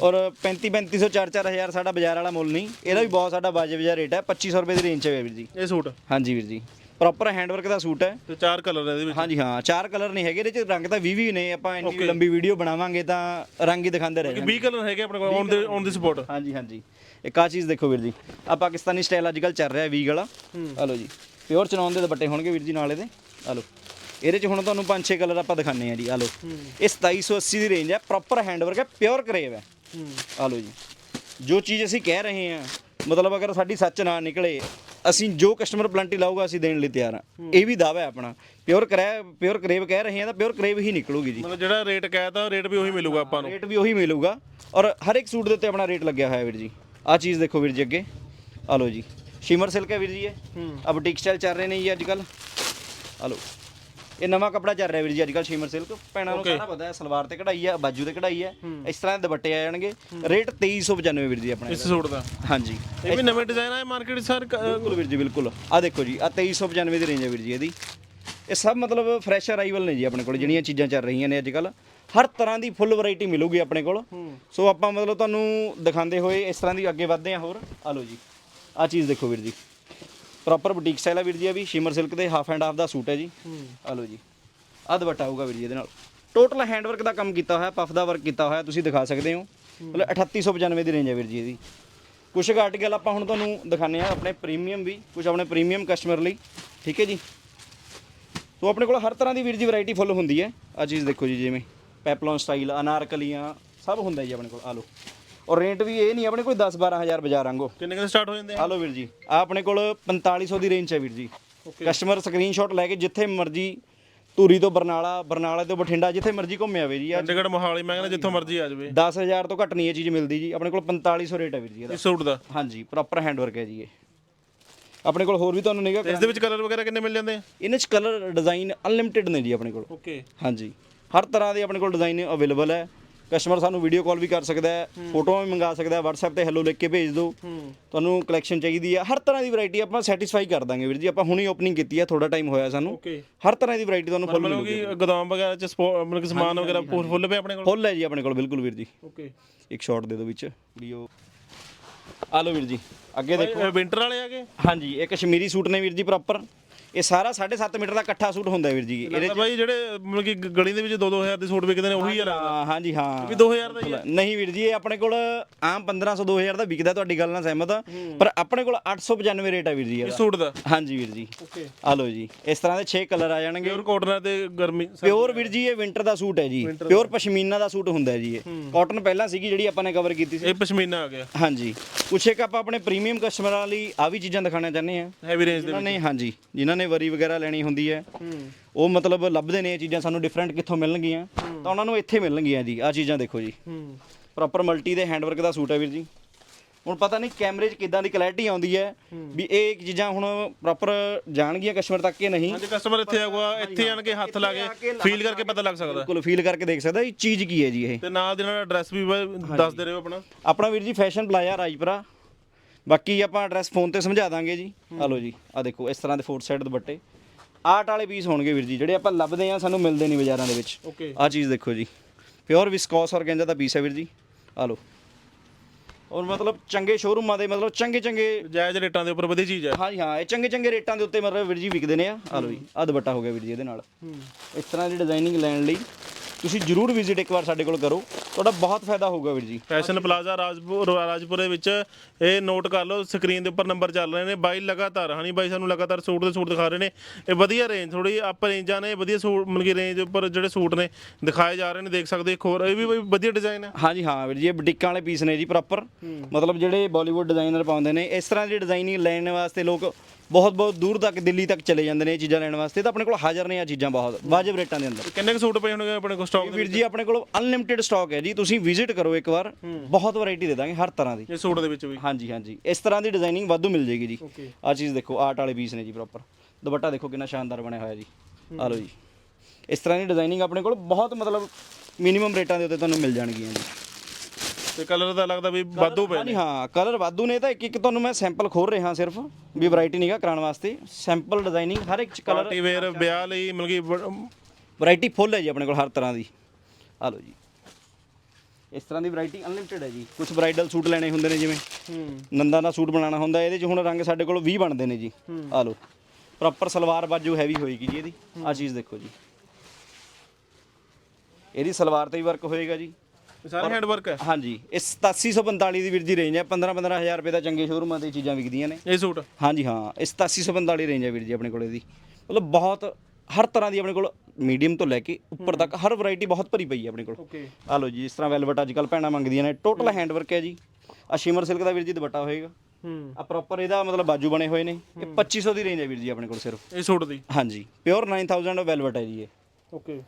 [SPEAKER 2] ਔਰ 35 3500 4 4000 ਸਾਡਾ ਬਾਜ਼ਾਰ ਵਾਲਾ ਮੁੱਲ ਨਹੀਂ। ਇਹਦਾ ਵੀ ਬਹੁਤ ਸਾਡਾ ਵਾਜਬ ਜਿਹਾ ਰੇਟ ਹੈ। 2500 ਰੁਪਏ ਦੀ ਰੇਂਜ 'ਚ ਹੈ ਵੀਰ ਜੀ।
[SPEAKER 1] ਇਹ ਸੂਟ
[SPEAKER 2] ਹਾਂਜੀ ਵੀਰ ਜੀ। ਪ੍ਰੋਪਰ ਹੈਂਡਵਰਕ ਦਾ ਸੂਟ ਹੈ।
[SPEAKER 1] ਤੇ ਚਾਰ ਕਲਰ ਨੇ ਇਹਦੇ ਵਿੱਚ।
[SPEAKER 2] ਹਾਂਜੀ ਹਾਂ। ਚਾਰ ਕਲਰ ਨਹੀਂ ਹੈਗੇ। ਇਹਦੇ ਚ ਰੰਗ ਤਾਂ 20 20 ਨੇ। ਆਪਾਂ ਇੰਨੀ ਲੰਬੀ ਵੀਡੀਓ ਬਣਾਵਾਂਗੇ ਤਾਂ ਰੰਗ ਹੀ ਦਿਖਾਉਂਦੇ ਰਹੇ
[SPEAKER 1] 20 ਕਲਰ ਹੈਗੇ ਆਪਣੇ ਕੋਲ ਔਨ ਦੇ ਔਨ ਦੀ ਸਪੋਰਟ
[SPEAKER 2] ਹਾਂਜੀ ਹਾਂਜੀ। ਇੱਕ ਆ ਚੀਜ਼ ਦੇਖੋ ਵੀਰ ਜੀ। ਆ ਪਾਕਿਸਤਾਨੀ ਸਟਾਈਲ ਅੱਜ ਕੱਲ ਚੱਲ ਰਿਹਾ ਵੀਗ ਵਾਲਾ ਆ ਲਓ ਜੀ। ਪਿਓਰ ਚਨੌਨ ਦੇ ਦੁਪੱਟੇ ਹੋਣਗੇ ਵੀਰ ਜੀ ਨਾਲ ਇਹਦੇ। ਆ ਲਓ। ਇਹਦੇ ਚ ਹੁਣ ਤੁਹਾਨੂੰ ਪੰਜ ਛੇ ਕਲਰ ਆਪਾਂ ਦਿਖਾਣੇ ਆ ਜੀ ਆ ਲਓ। ਇਹ 2780 ਦੀ ਰੇਂਜ ਹੈ ਪ੍ਰੋਪਰ ਹੈਂਡਵਰਕ ਹੈ ਪਿਓਰ ਕਰੇਵ ਹੈ। ਆ ਲਓ ਜੀ। ਜੋ ਚੀਜ਼ ਅਸੀਂ ਕਹਿ ਰਹੇ ਹਾਂ ਮਤਲਬ ਅਗਰ ਸਾਡੀ ਸੱਚ ਨਾ ਨਿਕਲੇ ਅਸੀਂ ਜੋ ਕਸਟਮਰ ਪਲੰਟੀ ਲਾਊਗਾ ਅਸੀਂ ਦੇਣ ਲਈ ਤਿਆਰ ਹਾਂ। ਇਹ ਵੀ ਦਾਅਵਾ ਹੈ ਆਪਣਾ। ਪਿਓਰ ਕਰੇਵ ਪਿਓਰ ਕਰੇਵ ਕਹਿ ਰਹੇ ਹਾਂ ਤਾਂ ਪਿਓਰ ਕਰੇਵ ਹੀ ਨਿਕਲੂਗੀ ਜੀ।
[SPEAKER 1] ਮਤਲਬ ਜਿਹੜਾ ਰੇਟ ਕਹਿਤਾ ਰੇਟ ਵੀ ਉਹੀ ਮਿਲੂਗਾ ਆਪਾਂ ਨੂੰ।
[SPEAKER 2] ਰੇਟ ਵੀ ਉਹੀ ਮਿਲੂਗਾ। ਔਰ ਹਰ ਇੱਕ ਸੂਟ ਦੇ ਉੱਤੇ ਆਪਣਾ ਰੇਟ ਲੱਗਿਆ ਹੋਇਆ ਵੀਰ ਜੀ। ਆਹ ਚੀਜ਼ ਦੇਖੋ ਵੀਰ ਜੀ ਅੱਗੇ। ਆ ਲਓ ਜੀ। ਸ਼ਿਮਰ ਸਿਲਕ ਹੈ ਵੀਰ ਜੀ ਇਹ। ਆ ਬੁਟੀਕ ਸਟਾਈਲ ਚੱਲ ਰਹੇ ਨੇ ਜੀ ਅੱਜ ਕੱਲ ਆ ਲਓ। ਇਹ ਨਵਾਂ ਕਪੜਾ ਚੱਲ ਰਿਹਾ ਵੀਰ ਜੀ ਅੱਜ ਕੱਲ ਸ਼ਿਮਰ ਸਿਲਕ। ਪੈਣਾ ਨੂੰ ਸਾਰਾ ਪਤਾ ਹੈ ਸਲਵਾਰ ਤੇ ਕਢਾਈ ਹੈ ਬਾਜੂ ਤੇ ਕਢਾਈ ਹੈ। ਇਸ ਤਰ੍ਹਾਂ ਦੇ ਦੁਪੱਟੇ ਆ ਜਾਣਗੇ। ਰੇਟ 2395 ਵੀਰ ਜੀ ਆਪਣਾ
[SPEAKER 1] ਇਸ ਸੂਟ ਦਾ?
[SPEAKER 2] ਹਾਂਜੀ।
[SPEAKER 1] ਇਹ ਵੀ ਨਵੇਂ ਡਿਜ਼ਾਈਨ ਆਏ ਮਾਰਕੀਟ ਸਰ
[SPEAKER 2] ਬਿਲਕੁਲ ਵੀਰ ਜੀ ਬਿਲਕੁਲ। ਆ ਦੇਖੋ ਜੀ ਆ 2395 ਦੀ ਰੇਂਜ ਹੈ ਵੀਰ ਜੀ ਇਹਦੀ। ਇਹ ਸਭ ਮਤਲਬ ਫਰੈਸ਼ ਅਰਾਈਵਲ ਨੇ ਜੀ ਆਪਣੇ ਕੋਲ ਜਿਹੜੀਆਂ ਚੀਜ਼ਾਂ ਚੱਲ ਰਹੀਆਂ ਨੇ ਅੱਜ ਕੱਲ ਹਰ ਤਰ੍ਹਾਂ ਦੀ ਫੁੱਲ ਵੈਰਾਈਟੀ ਮਿਲੂਗੀ ਆਪਣੇ ਕੋਲ। ਸੋ ਆਪਾਂ ਮਤਲਬ ਤੁਹਾਨੂੰ ਦਿਖਾਉਂਦੇ ਹੋਏ ਇਸ ਤਰ੍ਹਾਂ ਦੀ ਅੱਗੇ ਵਧਦੇ ਹਾਂ ਹੋਰ। ਆ ਲਓ ਜੀ ਆ ਚੀਜ਼ ਦੇਖੋ ਵੀਰ ਜੀ। ਪ੍ਰੋਪਰ ਬੁਟੀਕ ਸਟਾਈਲ ਹੈ ਵੀਰ ਜੀ ਇਹ ਵੀ ਸ਼ਿਮਰ ਸਿਲਕ ਦੇ ਹਾਫ ਐਂਡ ਹਾਫ ਦਾ ਸੂਟ ਹੈ ਜੀ। ਆ ਲਓ ਜੀ। ਆ ਦੁਪੱਟਾ ਆਊਗਾ ਵੀਰ ਜੀ ਇਹਦੇ ਨਾਲ। ਟੋਟਲ ਹੈਂਡਵਰਕ ਦਾ ਕੰਮ ਕੀਤਾ ਹੋਇਆ ਪਫ ਦਾ ਵਰਕ ਕੀਤਾ ਹੋਇਆ ਤੁਸੀਂ ਦਿਖਾ ਸਕਦੇ ਹੋ। ਮਤਲਬ 3895 ਦੀ ਰੇਂਜ ਹੈ ਵੀਰ ਜੀ ਇਹਦੀ। ਕੁਝ ਕੁ ਆਰਟੀਕਲ ਆਪਾਂ ਹੁਣ ਤੁਹਾਨੂੰ ਦਿਖਾਣੇ ਆ ਆਪਣੇ ਪ੍ਰੀਮੀਅਮ ਵੀ ਕੁਝ ਆਪਣੇ ਪ੍ਰੀਮੀਅਮ ਕਸਟਮਰ ਲਈ। ਠੀਕ ਹੈ ਜੀ? ਸੋ ਆਪਣੇ ਕੋਲ ਹਰ ਤਰ੍ਹਾਂ ਦੀ ਵੀਰ ਜੀ ਵੈਰਾਈਟੀ ਫੁੱਲ ਹੁੰਦੀ ਹੈ। ਆ ਚੀਜ਼ ਦੇਖੋ ਜੀ ਜਿਵੇਂ ਪੈਪਲੌਨ ਸਟਾਈਲ ਅਨਾਰਕਲੀਆਂ ਸਭ ਹੁੰਦਾ ਜੀ ਆਪਣੇ ਕੋਲ। ਆ ਲਓ। ਔਰ ਰੇਟ ਵੀ ਇਹ ਨਹੀਂ ਆਪਣੇ ਕੋਲ 10 12000 ਬਾਜ਼ਾਰ ਵਾਂਗੋ।
[SPEAKER 1] ਕਿੰਨੇ ਕਿੰਨੇ ਸਟਾਰਟ ਹੋ ਜਾਂਦੇ ਆ?
[SPEAKER 2] ਲਓ ਵੀਰ ਜੀ ਆ ਆਪਣੇ ਕੋਲ 4500 ਦੀ ਰੇਂਜ ਹੈ ਵੀਰ ਜੀ। ਕਸਟਮਰ ਸਕਰੀਨਸ਼ਾਟ ਲੈ ਕੇ ਜਿੱਥੇ ਮਰਜ਼ੀ ਧੂਰੀ ਤੋਂ ਬਰਨਾਲਾ ਬਰਨਾਲਾ ਤੋਂ ਬਠਿੰਡਾ ਜਿੱਥੇ ਮਰਜ਼ੀ ਘੁੰਮੇ ਆਵੇ ਜੀ। ਆ
[SPEAKER 1] ਚੰਡੀਗੜ੍ਹ ਮੋਹਾਲੀ ਮੈਂ ਕਹਿੰਦਾ ਜਿੱਥੋਂ ਮਰਜ਼ੀ ਆ ਜਾਵੇ।
[SPEAKER 2] 10000 ਤੋਂ ਘੱਟ ਨਹੀਂ ਇਹ ਚੀਜ਼ ਮਿਲਦੀ ਜੀ। ਆਪਣੇ ਕੋਲ 4500 ਰੇਟ ਹੈ ਵੀਰ ਜੀ ਇਹਦਾ।
[SPEAKER 1] ਇਸ ਸੂਟ ਦਾ?
[SPEAKER 2] ਹਾਂਜੀ ਪ੍ਰੋਪਰ ਹੈਂਡਵਰਕ ਹੈ ਜੀ ਇਹ। ਆਪਣੇ ਕੋਲ ਹੋਰ ਵੀ ਤੁਹਾਨੂੰ ਨਿਗਾ
[SPEAKER 1] ਇਸ ਦੇ ਵਿੱਚ ਕਲਰ ਵਗੈਰਾ ਕਿੰਨੇ ਮਿਲ ਜਾਂਦੇ ਆ?
[SPEAKER 2] ਇਹਨਾਂ 'ਚ ਕਲਰ ਡਿਜ਼ਾਈਨ ਅਨਲਿਮਿਟਿਡ ਨੇ ਜੀ ਆਪਣੇ ਕੋਲ।
[SPEAKER 1] ਓਕੇ
[SPEAKER 2] ਹਾਂਜੀ। ਹਰ ਤਰ੍ਹਾਂ ਦੇ ਆਪਣੇ ਕੋਲ ਡਿਜ਼ਾਈਨ ਅਵੇਲੇਬਲ ਹੈ। ਕਸਟਮਰ ਸਾਨੂੰ ਵੀਡੀਓ ਕਾਲ ਵੀ ਕਰ ਸਕਦਾ ਹੈ ਫੋਟੋਆਂ ਵੀ ਮੰਗਾ ਸਕਦਾ ਹੈ WhatsApp ਤੇ ਹੈਲੋ ਲਿਖ ਕੇ ਭੇਜ ਦਿਓ ਤੁਹਾਨੂੰ ਕਲੈਕਸ਼ਨ ਚਾਹੀਦੀ ਹੈ। ਹਰ ਤਰ੍ਹਾਂ ਦੀ ਵੈਰਾਈਟੀ ਆਪਾਂ ਸੈਟੀਸਫਾਈ ਕਰ ਦਾਂਗੇ ਵੀਰ ਜੀ। ਆਪਾਂ ਹੁਣੀ ਓਪਨਿੰਗ ਕੀਤੀ ਹੈ ਥੋੜਾ ਟਾਈਮ ਹੋਇਆ ਸਾਨੂੰ। ਹਰ ਤਰ੍ਹਾਂ ਦੀ ਵੈਰਾਈਟੀ ਤੁਹਾਨੂੰ ਫੁੱਲ
[SPEAKER 1] ਮਤਲਬ
[SPEAKER 2] ਮਿਲੂਗੀ।
[SPEAKER 1] ਕਿ ਗੋਦਾਮ ਵਗੈਰਾ ਚ ਸਪੋ- ਮਤਲਬ ਕਿ ਸਮਾਨ ਵਗੈਰਾ ਫੁੱਲ ਫੁੱਲ ਪਏ ਆਪਣੇ ਕੋਲ?
[SPEAKER 2] ਫੁੱਲ ਹੈ ਜੀ ਆਪਣੇ ਕੋਲ ਬਿਲਕੁਲ ਵੀਰ ਜੀ।
[SPEAKER 1] ਓਕੇ
[SPEAKER 2] ਇੱਕ ਸ਼ਾਟ ਦੇ ਦਿਓ ਵਿੱਚ ਵੀਡੀਓ ਆ ਲਓ ਵੀਰ ਜੀ। ਅੱਗੇ ਦੇਖੋ।
[SPEAKER 1] ਵਿੰਟਰ ਵਾਲੇ ਆਗੇ
[SPEAKER 2] ਹਾਂਜੀ ਇਹ ਕਸ਼ਮੀਰੀ ਸੂਟ ਨੇ ਵੀਰ ਜੀ ਪ੍ਰੋਪਰ ਇਹ ਸਾਰਾ 7.5 ਮੀਟਰ ਦਾ ਇਕੱਠਾ ਸੂਟ ਹੁੰਦਾ ਵੀਰ ਜੀ। ਇਹਦੇ
[SPEAKER 1] ਇਹਦੇ ਬਾਈ ਜਿਹੜੇ ਮਤਲਬ ਕਿ ਗਲੀ ਦੇ ਵਿੱਚ 2-2000 ਦੇ ਸੂਟ ਵਿਕਦੇ ਨੇ ਉਹੀ ਆ ਲੱਗਦਾ।
[SPEAKER 2] ਹਾਂ ਹਾਂਜੀ ਹਾਂ।
[SPEAKER 1] ਵੀ 2000 ਦਾ ਹੀ ਆ।
[SPEAKER 2] ਨਹੀਂ ਵੀਰ ਜੀ ਇਹ ਆਪਣੇ ਕੋਲ ਆਮ 1500 2000 ਦਾ ਵਿਕਦਾ ਤੁਹਾਡੀ ਗੱਲ ਨਾਲ ਸਹਿਮਤ ਆ। ਪਰ ਆਪਣੇ ਕੋਲ 895 ਰੇਟ ਹੈ ਵੀਰ ਜੀ
[SPEAKER 1] ਇਸ
[SPEAKER 2] ਇਹਦਾ
[SPEAKER 1] ਸੂਟ ਦਾ?
[SPEAKER 2] ਹਾਂਜੀ ਵੀਰ ਜੀ।
[SPEAKER 1] ਓਕੇ।
[SPEAKER 2] ਆ ਲਓ ਜੀ ਇਸ ਤਰ੍ਹਾਂ ਦੇ 6 ਕਲਰ ਆ ਜਾਣਗੇ।
[SPEAKER 1] ਪਿਓਰ ਕਾਟਨ ਤੇ ਗਰਮੀ
[SPEAKER 2] ਪਿਓਰ ਵੀਰ ਜੀ ਇਹ ਵਿੰਟਰ ਦਾ ਸੂਟ ਹੈ ਜੀ। ਪਿਓਰ ਪਸ਼ਮੀਨਾ ਦਾ ਸੂਟ ਹੁੰਦਾ ਹੈ ਜੀ ਇਹ। ਕਾਟਨ ਪਹਿਲਾਂ ਸੀਗੀ ਜਿਹੜੀ ਆਪਾਂ ਨੇ ਕਵਰ ਕੀਤੀ ਸੀ।
[SPEAKER 1] ਇਹ ਪਸ਼ਮੀਨਾ ਆ ਗਿਆ।
[SPEAKER 2] ਹਾਂਜੀ। ਕੁਛ ਇੱਕ ਆਪਾਂ ਆਪਣੇ ਪ੍ਰੀਮੀਅਮ ਕਸਟਮਰਾਂ ਲਈ ਆ ਵੀ ਚੀਜ਼ਾਂ ਦਿਖਾਣਾ ਚਾਹੁੰਦੇ ਆ
[SPEAKER 1] ਹੈਵੀ ਰੇਂਜ ਦੇ
[SPEAKER 2] ਜਿਨ੍ਹਾਂ ਨੇ ਹਾਂਜੀ। ਜਿਨ੍ਹਾਂ ਨੇ ਵਰੀ ਵਗੈਰਾ ਲੈਣੀ ਹੁੰਦੀ ਹੈ। ਉਹ ਮਤਲਬ ਲੱਭਦੇ ਨੇ ਇਹ ਚੀਜ਼ਾਂ ਸਾਨੂੰ ਡਿਫਰੈਂਟ ਕਿੱਥੋਂ ਮਿਲਣਗੀਆਂ। ਤਾਂ ਉਹਨਾਂ ਨੂੰ ਇੱਥੇ ਮਿਲਣਗੀਆਂ ਜੀ ਆ ਚੀਜ਼ਾਂ ਦੇਖੋ ਜੀ। ਪ੍ਰੋਪਰ ਮਲਟੀ ਦੇ ਹੈਂਡਵਰਕ ਦਾ ਸੂਟ ਹੈ ਵੀਰ ਜੀ। ਹੁਣ ਪਤਾ ਨਹੀਂ ਕੈਮਰੇ 'ਚ ਕਿੱਦਾਂ ਦੀ ਕਲੈਰਿਟੀ ਆਉਂਦੀ ਹੈ ਵੀ ਇਹ ਚੀਜ਼ਾਂ ਹੁਣ ਪ੍ਰੋਪਰ ਜਾਣਗੀਆਂ ਕਸਟਮਰ ਤੱਕ ਕਿ ਨਹੀਂ।
[SPEAKER 1] ਜੇ ਕਸਟਮਰ ਇੱਥੇ ਆਊਗਾ ਇੱਥੇ ਆਣ ਕੇ ਹੱਥ ਲਾ ਕੇ ਫੀਲ ਕਰਕੇ ਪਤਾ ਲੱਗ ਸਕਦਾ।
[SPEAKER 2] ਬਿਲਕੁਲ ਫੀਲ ਕਰਕੇ ਦੇਖ ਸਕਦਾ ਇਹ ਚੀਜ਼ ਕੀ ਹੈ ਜੀ ਇਹ।
[SPEAKER 1] ਤੇ ਨਾਲ ਦੇ ਨਾਲ ਐਡਰੈਸ ਵੀ ਦੱਸ ਦੇ ਰਹੇ ਹੋ ਆਪਣਾ।
[SPEAKER 2] ਆਪਣਾ ਵੀਰ ਜੀ ਫੈਸ਼ਨ ਪਲਾਜ਼ਾ ਰਾਜਪੁਰਾ। ਬਾਕੀ ਆਪਾਂ ਐਡਰੈਸ ਫੋਨ ਤੇ ਸਮਝਾ ਦਾਂਗੇ ਜੀ। ਆ ਲਓ ਜੀ ਆ ਦੇਖੋ ਇਸ ਤਰ੍ਹਾਂ ਦੇ ਫੋਰ ਸਾਈਡ ਦੁਪੱਟੇ। ਆਰਟ ਵਾਲੇ ਪੀਸ ਹੋਣਗੇ ਵੀਰ ਜੀ ਜਿਹੜੇ ਆਪਾਂ ਲੱਭਦੇ ਆ ਸਾਨੂੰ ਮਿਲਦੇ ਨਹੀਂ ਬਾਜ਼ਾਰਾਂ ਦੇ ਵਿੱਚ।
[SPEAKER 1] ਓਕੇ
[SPEAKER 2] ਆ ਚੀਜ਼ ਦੇਖੋ ਜੀ ਪਿਓਰ ਵਿਸਕੋਸ ਔਰਗੈਂਜਾ ਦਾ ਪੀਸ ਹੈ ਵੀਰ ਜੀ। ਆ ਲਓ। ਔਰ ਮਤਲਬ ਚੰਗੇ ਸ਼ੋਰੂਮਾਂ ਦੇ ਮਤਲਬ ਚੰਗੇ ਚੰਗੇ
[SPEAKER 1] ਜਾਇਜ਼ ਰੇਟਾਂ ਦੇ ਉੱਪਰ ਵਧੀਆ ਚੀਜ਼ ਹੈ।
[SPEAKER 2] ਹਾਂਜੀ ਹਾਂ ਇਹ ਚੰਗੇ ਚੰਗੇ ਰੇਟਾਂ ਦੇ ਉੱਤੇ ਮਤਲਬ ਵੀਰ ਜੀ ਵਿਕਦੇ ਨੇ ਆ। ਆ ਲਓ ਜੀ ਆ ਦੁਪੱਟਾ ਹੋ ਗਿਆ ਵੀਰ ਜੀ ਇਹਦੇ ਨਾਲ। ਇਸ ਤਰ੍ਹਾਂ ਦੀ ਡਿਜ਼ਾਈਨਿੰਗ ਲੈਣ ਲਈ ਤੁਸੀਂ ਜਰੂਰ ਵਿਜ਼ਿਟ ਇੱਕ ਵਾਰ ਸਾਡੇ ਕੋਲ ਕਰੋ। ਤੁਹਾਡਾ ਬਹੁਤ ਫਾਇਦਾ ਹੋਊਗਾ ਵੀਰ ਜੀ।
[SPEAKER 1] ਫੈਸ਼ਨ ਪਲਾਜ਼ਾ ਰਾਜਪੁਰ ਰਾਜਪੁਰੇ ਵਿੱਚ ਇਹ ਨੋਟ ਕਰ ਲਓ ਸਕਰੀਨ ਦੇ ਉੱਪਰ ਨੰਬਰ ਚੱਲ ਰਹੇ ਨੇ। ਬਾਈ ਲਗਾਤਾਰ ਹਨੀ ਬਾਈ ਸਾਨੂੰ ਲਗਾਤਾਰ ਸੂਟ ਦੇ ਸੂਟ ਦਿਖਾ ਰਹੇ ਨੇ। ਇਹ ਵਧੀਆ ਰੇਂਜ ਥੋੜੀ ਅਪ ਰੇਂਜਾਂ ਨੇ ਵਧੀਆ ਸੂਟ ਮਤਲਬ ਕਿ ਰੇਂਜ ਉੱਪਰ ਜਿਹੜੇ ਸੂਟ ਨੇ ਦਿਖਾਏ ਜਾ ਰਹੇ ਨੇ ਦੇਖ ਸਕਦੇ ਇੱਕ ਹੋਰ। ਇਹ ਵੀ ਬਈ ਵਧੀਆ ਡਿਜ਼ਾਈਨ ਹੈ
[SPEAKER 2] ਹਾਂਜੀ ਹਾਂ ਵੀਰ ਜੀ ਇਹ ਬੁਟੀਕਾਂ ਵਾਲੇ ਪੀਸ ਨੇ ਜੀ ਪ੍ਰੋਪਰ ਮਤਲਬ ਜਿਹੜੇ ਬਾਲੀਵੁੱਡ ਡਿਜ਼ਾਈਨਰ ਪਾਉਂਦੇ ਨੇ ਇਸ ਤਰ੍ਹਾਂ ਦੀ ਡਿਜ਼ਾਈਨਿੰਗ ਲੈਣ ਵਾਸਤੇ ਲੋਕ ਬਹੁਤ ਬਹੁਤ ਦੂਰ ਤੱਕ ਦਿੱਲੀ ਤੱਕ ਚਲੇ ਜਾਂਦੇ ਨੇ ਇਹ ਚੀਜ਼ਾਂ ਲੈਣ ਵਾਸਤੇ। ਤਾਂ ਆਪਣੇ ਕੋਲ ਹਾਜ਼ਰ ਨੇ ਆ ਚੀਜ਼ਾਂ ਬਹੁਤ ਵਾਜਬ ਰੇਟਾਂ ਦੇ ਅੰਦਰ।
[SPEAKER 1] ਕਿੰਨੇ ਕੁ ਸੂਟ ਪਏ ਹੋਣਗੇ ਆਪਣੇ ਕੋਲ ਸਟਾਕ
[SPEAKER 2] ਵੀਰ ਜੀ ਆਪਣੇ ਕੋਲ ਅਨਲਿਮਿਟਿਡ ਸਟਾਕ ਹੈ ਜੀ। ਤੁਸੀਂ ਵਿਜ਼ਿਟ ਕਰੋ ਇੱਕ ਵਾਰ। ਬਹੁਤ ਵੈਰਾਈਟੀ ਦੇ ਦਾਂਗੇ ਹਰ ਤਰ੍ਹਾਂ ਦੀ।
[SPEAKER 1] ਇਹ ਸੂਟ ਦੇ ਵਿੱਚ ਵੀ?
[SPEAKER 2] ਹਾਂਜੀ ਹਾਂਜੀ। ਇਸ ਤਰ੍ਹਾਂ ਦੀ ਡਿਜ਼ਾਈਨਿੰਗ ਵਾਧੂ ਮਿਲ ਜੇਗੀ ਜੀ।
[SPEAKER 1] ਓਕੇ
[SPEAKER 2] ਆ ਚੀਜ਼ ਦੇਖੋ ਆਰਟ ਵਾਲੇ ਪੀਸ ਨੇ ਜੀ ਪ੍ਰੋਪਰ ਦੁਪੱਟਾ ਦੇਖੋ ਕਿੰਨਾ ਸ਼ਾਨਦਾਰ ਬਣਿਆ ਹੋਇਆ ਜੀ। ਆ ਲਓ ਜੀ। ਇਸ ਤਰ੍ਹਾਂ ਦੀ ਡਿਜ਼ਾਈਨਿੰਗ ਆਪਣੇ ਕੋਲ ਬਹੁਤ ਮਤਲਬ ਮਿਨੀਮਮ ਰੇਟਾਂ ਦੇ ਉੱਤੇ ਤੁਹਾਨੂੰ ਮਿਲ ਜਾਣਗੀਆਂ ਜੀ।
[SPEAKER 1] ਤੇ ਕਲਰ ਦਾ ਲੱਗਦਾ ਵੀ ਵਾਧੂ ਪਏ
[SPEAKER 2] ਹਾਂਜੀ ਹਾਂ ਕਲਰ ਵਾਧੂ ਨੇ ਤਾਂ ਇੱਕ ਇੱਕ ਤੁਹਾਨੂੰ ਮੈਂ ਸੈਂਪਲ ਖੋਲ ਰਿਹਾ ਸਿਰਫ ਵੀ ਵੈਰਾਈਟੀ ਨਹੀਂਗਾ ਕਰਾਉਣ ਵਾਸਤੇ। ਸੈਂਪਲ ਡਿਜ਼ਾਈਨਿੰਗ ਹਰ ਇੱਕ ਚ ਕਲਰ
[SPEAKER 1] ਪਾਰਟੀ ਵੇਅਰ ਵਿਆਹ ਲਈ ਮਤਲਬ ਕਿ ਬ-
[SPEAKER 2] ਵੈਰਾਈਟੀ ਫੁੱਲ ਹੈ ਜੀ ਆਪਣੇ ਕੋਲ ਹਰ ਤਰ੍ਹਾਂ ਦੀ। ਆ ਲਓ ਜੀ। ਇਸ ਤਰ੍ਹਾਂ ਦੀ ਵੈਰਾਈਟੀ ਅਨਲਿਮਿਟਿਡ ਹੈ ਜੀ। ਕੁਝ ਬ੍ਰਾਈਡਲ ਸੂਟ ਲੈਣੇ ਹੁੰਦੇ ਨੇ ਜਿਵੇਂ। ਨੰਦਾ ਦਾ ਸੂਟ ਬਣਾਉਣਾ ਹੁੰਦਾ ਇਹਦੇ 'ਚ ਹੁਣ ਰੰਗ ਸਾਡੇ ਕੋਲ 20 ਬਣਦੇ ਨੇ ਜੀ। ਆ ਲਓ। ਪ੍ਰੋਪਰ ਸਲਵਾਰ ਬਾਜੂ ਹੈਵੀ ਹੋਏਗੀ ਜੀ ਇਹਦੀ। ਆ ਚੀਜ਼ ਦੇਖੋ ਜੀ। ਇਹਦੀ ਸਲਵਾਰ ਤੇ ਵੀ ਵਰਕ ਹੋਏਗਾ ਜੀ।
[SPEAKER 1] ਇਹ ਸਾਰੇ ਹੈਂਡ ਵਰਕ ਹੈ?
[SPEAKER 2] ਹਾਂਜੀ ਇਹ 8745 ਦੀ ਵੀਰ ਜੀ ਰੇਂਜ ਹੈ 15 15000 ਰੁਪਏ ਦਾ ਚੰਗੇ ਸ਼ੋਰੂਮਾਂ ਤੇ ਚੀਜ਼ਾਂ ਵਿਕਦੀਆਂ ਨੇ।
[SPEAKER 1] ਇਹ ਸੂਟ?
[SPEAKER 2] ਹਾਂਜੀ ਹਾਂ ਇਹ 8745 ਰੇਂਜ ਹੈ ਵੀਰ ਜੀ ਆਪਣੇ ਕੋਲ ਇਹਦੀ ਮਤਲਬ ਬਹੁਤ ਹਰ ਤਰ੍ਹਾਂ ਦੀ ਆਪਣੇ ਕੋਲ ਮੀਡੀਅਮ ਤੋਂ ਲੈ ਕੇ ਉੱਪਰ ਤੱਕ ਹਰ ਵੈਰਾਈਟੀ ਬਹੁਤ ਭਰੀ ਪਈ ਹੈ ਆਪਣੇ ਕੋਲ।
[SPEAKER 1] ਓਕੇ
[SPEAKER 2] ਆ ਲਓ ਜੀ ਇਸ ਤਰ੍ਹਾਂ ਵੈਲਵਟ ਅੱਜ ਕੱਲ ਭੈਣਾਂ ਮੰਗਦੀਆਂ ਨੇ। ਟੋਟਲ ਹੈਂਡ ਵਰਕ ਹੈ ਜੀ। ਆ ਸ਼ਿਮਰ ਸਿਲਕ ਦਾ ਵੀਰ ਜੀ ਦੁਪੱਟਾ ਹੋਏਗਾ।
[SPEAKER 1] ਹੂੰ।
[SPEAKER 2] ਆ ਪ੍ਰੋਪਰ ਇਹਦਾ ਮਤਲਬ ਬਾਜੂ ਬਣੇ ਹੋਏ ਨੇ। ਇਹ 2500 ਦੀ ਰੇਂਜ ਹੈ ਵੀਰ ਜੀ ਆਪਣੇ ਕੋਲ ਸਿਰਫ।
[SPEAKER 1] ਇਹ ਸੂਟ ਦੀ?
[SPEAKER 2] ਹਾਂਜੀ ਪਿਓਰ 9000 ਵੈਲਵਟ ਹੈ ਜੀ ਇਹ।
[SPEAKER 1] ਓਕੇ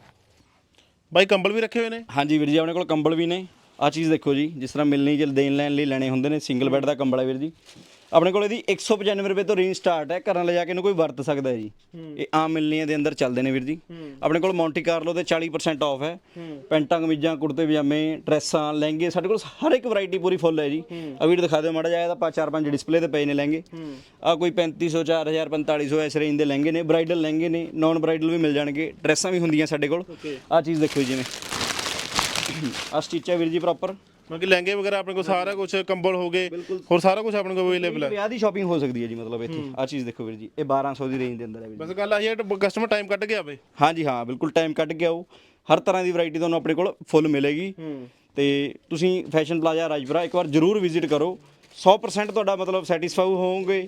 [SPEAKER 1] ਬਾਈ, ਕੰਬਲ ਵੀ ਰੱਖੇ ਹੋਏ ਨੇ?
[SPEAKER 2] ਹਾਂਜੀ ਵੀਰ ਜੀ, ਆਪਣੇ ਕੋਲ ਕੰਬਲ ਵੀ ਨੇ। ਆ ਚੀਜ਼ ਦੇਖੋ ਜੀ, ਜਿਸ ਤਰ੍ਹਾਂ ਮਿਲਣੀ ਜਲ ਦੇਣ ਲੈਣ ਲਈ ਲੈਣੇ ਹੁੰਦੇ ਨੇ ਸਿੰਗਲ ਬੈੱਡ ਦਾ ਕੰਬਲ ਹੈ ਵੀਰ ਜੀ। ਆਪਣੇ ਕੋਲ ਇਹਦੀ 195 ਰੁਪਏ ਤੋਂ ਰੇਂਜ ਸਟਾਰਟ ਹੈ ਲੈ ਜਾ ਕੇ ਇਹਨੂੰ ਕੋਈ ਵਰਤ ਸਕਦਾ ਹੈ ਜੀ। ਇਹ ਆਮ ਮਿਲਣੀਆਂ ਦੇ ਅੰਦਰ ਚੱਲਦੇ ਨੇ ਵੀਰ ਜੀ। ਆਪਣੇ ਕੋਲ ਮੌਂਟੀ ਕਾਰਲੋ ਤੇ 40% ਆਫ ਹੈ। ਪੈਂਟਾਂ ਕਮੀਜ਼ਾਂ ਕੁੜਤੇ ਪਜਾਮੇ ਡਰੈਸਾਂ ਲਹਿੰਗੇ ਸਾਡੇ ਕੋਲ ਹਰ ਇੱਕ ਵੈਰਾਈਟੀ ਪੂਰੀ ਫੁੱਲ ਹੈ ਜੀ। ਆ ਵੀਰ ਦਿਖਾ ਦਿਓ ਮਾੜਾ ਜਿਹਾ ਇਹਦਾ ਪਾ ਚਾਰ ਪੰਜ ਡਿਸਪਲੇ ਤੇ ਪਏ ਨੇ ਲਹਿੰਗੇ। ਆ ਕੋਈ 3500 4000 4500 ਇਸ ਰੇਂਜ ਦੇ ਲਹਿੰਗੇ ਨੇ। ਬ੍ਰਾਈਡਲ ਲਹਿੰਗੇ ਨੇ ਨਾਨ ਬ੍ਰਾਈਡਲ ਵੀ ਮਿਲ ਜਾਣਗੇ। ਡਰੈਸਾਂ ਵੀ ਹੁੰਦੀਆਂ ਸਾਡੇ ਕੋਲ। ਆ ਚੀਜ਼ ਦੇਖੋ ਜਿਵੇਂ। ਆ ਸਟਿਚ ਹੈ ਵੀਰ ਜੀ ਪ੍ਰੋਪਰ
[SPEAKER 1] ਮਤਲਬ ਕਿ ਲਹਿੰਗੇ ਵਗੈਰਾ ਆਪਣੇ ਕੋਲ ਸਾਰਾ ਕੁਝ ਕੰਬਲ ਹੋ ਗਏ ਹੋਰ ਸਾਰਾ ਕੁਝ ਆਪਣੇ ਕੋਲ ਅਵੇਲੇਬਲ ਹੈ।
[SPEAKER 2] ਵਿਆਹ ਦੀ ਸ਼ਾਪਿੰਗ ਹੋ ਸਕਦੀ ਹੈ ਜੀ ਮਤਲਬ ਇੱਥੇ। ਆ ਚੀਜ਼ ਦੇਖੋ ਵੀਰ ਜੀ ਇਹ 1200 ਦੀ ਰੇਂਜ ਦੇ ਅੰਦਰ ਹੈ ਵੀਰ ਜੀ।
[SPEAKER 1] ਬਸ ਗੱਲ ਆਹੀ ਹੈ ਕਸਟਮਰ ਟਾਈਮ ਕੱਢ ਕੇ ਆਵੇ
[SPEAKER 2] ਹਾਂਜੀ ਹਾਂ ਬਿਲਕੁਲ ਟਾਈਮ ਕੱਢ ਕੇ ਆਓ ਹਰ ਤਰ੍ਹਾਂ ਦੀ ਵੈਰਾਈਟੀ ਤੁਹਾਨੂੰ ਆਪਣੇ ਕੋਲ ਫੁੱਲ ਮਿਲੇਗੀ। ਤੇ ਤੁਸੀਂ ਫੈਸ਼ਨ ਪਲਾਜ਼ਾ ਰਾਜਪੁਰਾ ਇੱਕ ਵਾਰ ਜਰੂਰ ਵਿਜ਼ਿਟ ਕਰੋ। 100% ਤੁਹਾਡਾ ਮਤਲਬ ਸੈਟੀਸਫਾਈ ਹੋਵੋਗੇ।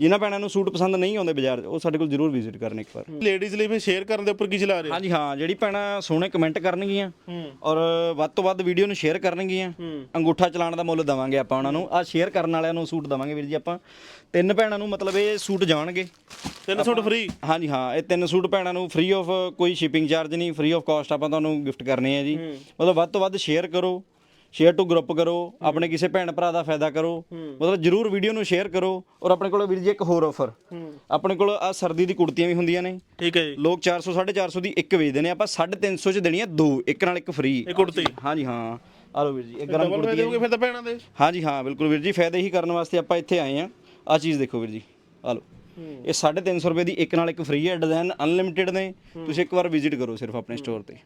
[SPEAKER 2] ਜਿਨ੍ਹਾਂ ਭੈਣਾਂ ਨੂੰ ਸੂਟ ਪਸੰਦ ਨਹੀਂ ਆਉਂਦੇ ਬਾਜ਼ਾਰ 'ਚ, ਉਹ ਸਾਡੇ ਕੋਲ ਜਰੂਰ ਵਿਜ਼ਿਟ ਕਰਨ ਇੱਕ ਵਾਰ।
[SPEAKER 1] ਲੇਡੀਜ਼ ਲਈ ਵੀ ਸ਼ੇਅਰ ਕਰਨ ਦੇ ਉੱਪਰ ਕੀ ਚਲਾ ਰਹੇ ਹੋ?
[SPEAKER 2] ਹਾਂਜੀ ਹਾਂ ਜਿਹੜੀ ਭੈਣਾਂ ਸੋਹਣੇ ਕਮੈਂਟ ਕਰਨਗੀਆਂ ਔਰ ਵੱਧ ਤੋਂ ਵੱਧ ਵੀਡੀਓ ਨੂੰ ਸ਼ੇਅਰ ਕਰਨਗੀਆਂ। ਅੰਗੂਠਾ ਚਲਾਉਣ ਦਾ ਮੁੱਲ ਦਵਾਂਗੇ ਆਪਾਂ ਉਹਨਾਂ ਨੂੰ। ਆ ਸ਼ੇਅਰ ਕਰਨ ਵਾਲਿਆਂ ਨੂੰ ਸੂਟ ਦਵਾਂਗੇ ਵੀਰ ਜੀ ਆਪਾਂ। ਤਿੰਨ ਭੈਣਾਂ ਨੂੰ ਮਤਲਬ ਇਹ ਸੂਟ ਜਾਣਗੇ।
[SPEAKER 1] ਤਿੰਨ ਸੂਟ ਫ੍ਰੀ
[SPEAKER 2] ਹਾਂਜੀ ਹਾਂ ਇਹ ਤਿੰਨ ਸੂਟ ਭੈਣਾਂ ਨੂੰ ਫ੍ਰੀ ਆਫ ਕੋਈ ਸ਼ਿਪਿੰਗ ਚਾਰਜ ਨਹੀਂ ਫ੍ਰੀ ਆਫ ਕਾਸਟ ਆਪਾਂ ਤੁਹਾਨੂੰ ਗਿਫਟ ਕਰਨੇ ਆ ਜੀ। ਮਤਲਬ ਵੱਧ ਤੋਂ ਵੱਧ ਸ਼ੇਅਰ ਕਰੋ। ਸ਼ੇਅਰ ਟੂ ਗਰੁੱਪ ਕਰੋ ਆਪਣੇ ਕਿਸੇ ਭੈਣ ਭਰਾ ਦਾ ਫਾਇਦਾ ਕਰੋ ਮਤਲਬ ਜਰੂਰ ਵੀਡੀਓ ਨੂੰ ਸ਼ੇਅਰ ਕਰੋ ਔਰ ਆਪਣੇ ਕੋਲ ਵੀਰ ਜੀ ਇੱਕ ਹੋਰ ਆਫਰ ਆਪਣੇ ਕੋਲ ਆ ਸਰਦੀ ਦੀ ਕੁੜਤੀਆਂ ਵੀ ਹੁੰਦੀਆਂ ਨੇ।
[SPEAKER 1] ਠੀਕ ਹੈ ਜੀ।
[SPEAKER 2] ਲੋਕ 400 450 ਦੀ ਇੱਕ ਵੇਚਦੇ ਨੇ ਆਪਾਂ 350 ਚ ਦੇਣੀ ਆ ਦੋ ਇੱਕ ਨਾਲ ਇੱਕ ਫ੍ਰੀ
[SPEAKER 1] ਇਹ ਕੁੜਤੀ।
[SPEAKER 2] ਹਾਂਜੀ ਹਾਂ। ਆ ਲਓ ਵੀਰ ਜੀ ਇਹ ਗਰਮ ਕੁੜਤੀ
[SPEAKER 1] ਹੋਗੇ ਫਿਰ ਤਾਂ ਭੈਣਾਂ ਦੇ।
[SPEAKER 2] ਹਾਂਜੀ ਹਾਂ ਬਿਲਕੁਲ ਵੀਰ ਜੀ ਫਾਇਦੇ ਹੀ ਕਰਨ ਵਾਸਤੇ ਆਪਾਂ ਇੱਥੇ ਆਏ ਆ ਆ ਚੀਜ਼ ਦੇਖੋ ਵੀਰ ਜੀ ਆ ਲਓ। ਇਹ 350 ਰੁਪਏ ਦੀ ਇੱਕ ਨਾਲ ਇੱਕ ਫ੍ਰੀ ਹੈ ਡਿਜ਼ਾਈਨ ਅਨਲਿਮਿਟਿਡ ਨੇ। ਤੁਸੀਂ ਇੱਕ ਵਾਰ ਵਿਜ਼ਿਟ ਕਰੋ ਸਿਰਫ ਆਪਣੇ ਸਟੋਰ ਤੇ।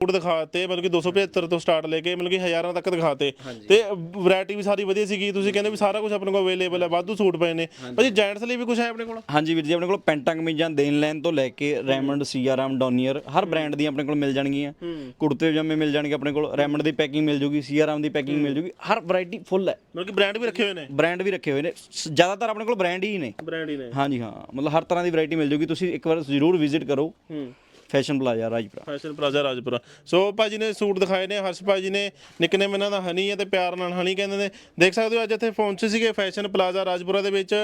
[SPEAKER 1] ਸੂਟ ਦਿਖਾਤੇ ਮਤਲਬ ਕਿ 275 ਤੋਂ ਸਟਾਰਟ ਲੈ ਕੇ ਮਤਲਬ ਕਿ ਹਜ਼ਾਰਾਂ ਤੱਕ ਦਿਖਾਤੇ। ਤੇ ਵੈਰਾਈਟੀ ਵੀ ਸਾਰੀ ਵਧੀਆ ਸੀਗੀ। ਤੁਸੀਂ ਕਹਿੰਦੇ ਵੀ ਸਾਰਾ ਕੁਝ ਆਪਣੇ ਕੋਲ ਅਵੇਲੇਬਲ ਹੈ ਵਾਧੂ ਸੂਟ ਪਏ ਨੇ। ਭਾਜੀ ਜੈਂਟਸ ਲਈ ਵੀ ਕੁਝ ਹੈ ਆਪਣੇ ਕੋਲ?
[SPEAKER 2] ਹਾਂਜੀ ਵੀਰ ਜੀ ਆਪਣੇ ਕੋਲ ਪੈਂਟਾਂ ਕਮੀਜ਼ਾਂ ਦੇਣ ਲੈਣ ਤੋਂ ਲੈ ਕੇ ਰੈਮੰਡ ਸੀਆਰਾਮ ਡੋਨੀਅਰ ਹਰ ਬ੍ਰਾਂਡ ਦੀਆਂ ਆਪਣੇ ਕੋਲ ਮਿਲ ਜਾਣਗੀਆਂ। ਕੁੜਤੇ ਪਜਾਮੇ ਮਿਲ ਜਾਣਗੇ ਆਪਣੇ ਕੋਲ ਰੈਮੰਡ ਦੀ ਪੈਕਿੰਗ ਮਿਲ ਜੂਗੀ ਸੀਆਰਾਮ ਦੀ ਪੈਕਿੰਗ ਮਿਲ ਜੂਗੀ ਹਰ ਵੈਰਾਈਟੀ ਫੁੱਲ ਹੈ।
[SPEAKER 1] ਮਤਲਬ ਕਿ ਬ੍ਰਾਂਡ ਵੀ ਰੱਖੇ ਹੋਏ ਨੇ?
[SPEAKER 2] ਬ੍ਰਾਂਡ ਵੀ ਰੱਖੇ ਹੋਏ ਨੇ। ਜ਼ਿਆਦਾਤਰ ਆਪਣੇ ਕੋਲ ਬ੍ਰਾਂਡ ਹੀ ਨੇ।
[SPEAKER 1] ਬ੍ਰਾਂਡ ਹੀ ਨੇ।
[SPEAKER 2] ਹਾਂਜੀ ਹਾਂ ਮਤਲਬ ਹਰ ਤਰ੍ਹਾਂ ਦੀ ਵੈਰਾਈਟੀ ਮਿਲ ਜੂਗੀ। ਤੁਸੀਂ ਇੱਕ ਵਾਰ ਜ਼ਰੂਰ ਵਿਜ਼ਿਟ ਕਰੋ।
[SPEAKER 1] ਹੂੰ।
[SPEAKER 2] Fashion plaza Rajpura.
[SPEAKER 1] Fashion plaza Rajpura. So ਭਾਜੀ ਨੇ ਸੂਟ ਦਿਖਾਏ ਨੇ, ਹਰਸ਼ ਭਾਜੀ ਨੇ, ਨਿਕਨੇਮ ਇਹਨਾਂ ਦਾ ਹਨੀ ਹੈ ਤੇ ਪਿਆਰ ਨਾਲ ਹਨੀ ਕਹਿੰਦੇ ਨੇ। ਦੇਖ ਸਕਦੇ ਹੋ ਅੱਜ ਇੱਥੇ ਪਹੁੰਚੇ ਸੀਗੇ ਫੈਸ਼ਨ ਪਲਾਜ਼ਾ ਰਾਜਪੁਰਾ ਦੇ ਵਿੱਚ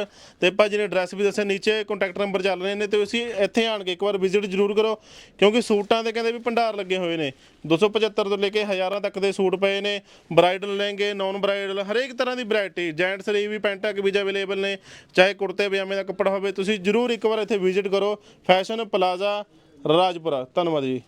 [SPEAKER 1] ਤੇ ਭਾਜੀ ਨੇ ਐਡਰੈਸ ਵੀ ਦੱਸਿਆ, ਨੀਚੇ ਕੰਟੈਕਟ ਨੰਬਰ ਚੱਲ ਰਹੇ ਨੇ ਤੇ ਤੁਸੀਂ ਇੱਥੇ ਆਣ ਕੇ ਇੱਕ ਵਾਰ ਵਿਜ਼ਿਟ ਜ਼ਰੂਰ ਕਰੋ, ਕਿਉਂਕਿ ਸੂਟਾਂ ਦੇ ਕਹਿੰਦੇ ਵੀ ਭੰਡਾਰ ਲੱਗੇ ਹੋਏ ਨੇ। 275 ਤੋਂ ਲੈ ਕੇ ਹਜ਼ਾਰਾਂ ਤੱਕ ਦੇ ਸੂਟ ਪਏ ਨੇ ਬ੍ਰਾਈਡਲ ਲਹਿੰਗੇ ਨਾਨ ਬ੍ਰਾਈਡਲ ਹਰੇਕ ਤਰ੍ਹਾਂ ਦੀ ਵੈਰਾਈਟੀ ਜੈਂਟਸ ਲਈ ਵੀ ਪੈਂਟਾਂ ਕਿ ਵੀ ਅਵੇਲੇਬਲ ਨੇ, ਚਾਹੇ ਕੁੜਤੇ, ਪਜਾਮੇ ਦਾ ਕੱਪੜਾ ਹੋਵੇ, ਤੁਸੀਂ ਜ਼ਰੂਰ ਇੱਕ ਵਾਰ ਇੱਥੇ ਵਿਜ਼ਿਟ ਕਰੋ, ਫੈਸ਼ਨ ਪਲਾਜ਼ਾ ਰਾਜਪੁਰਾ ਧੰਨਵਾਦ ਜੀ।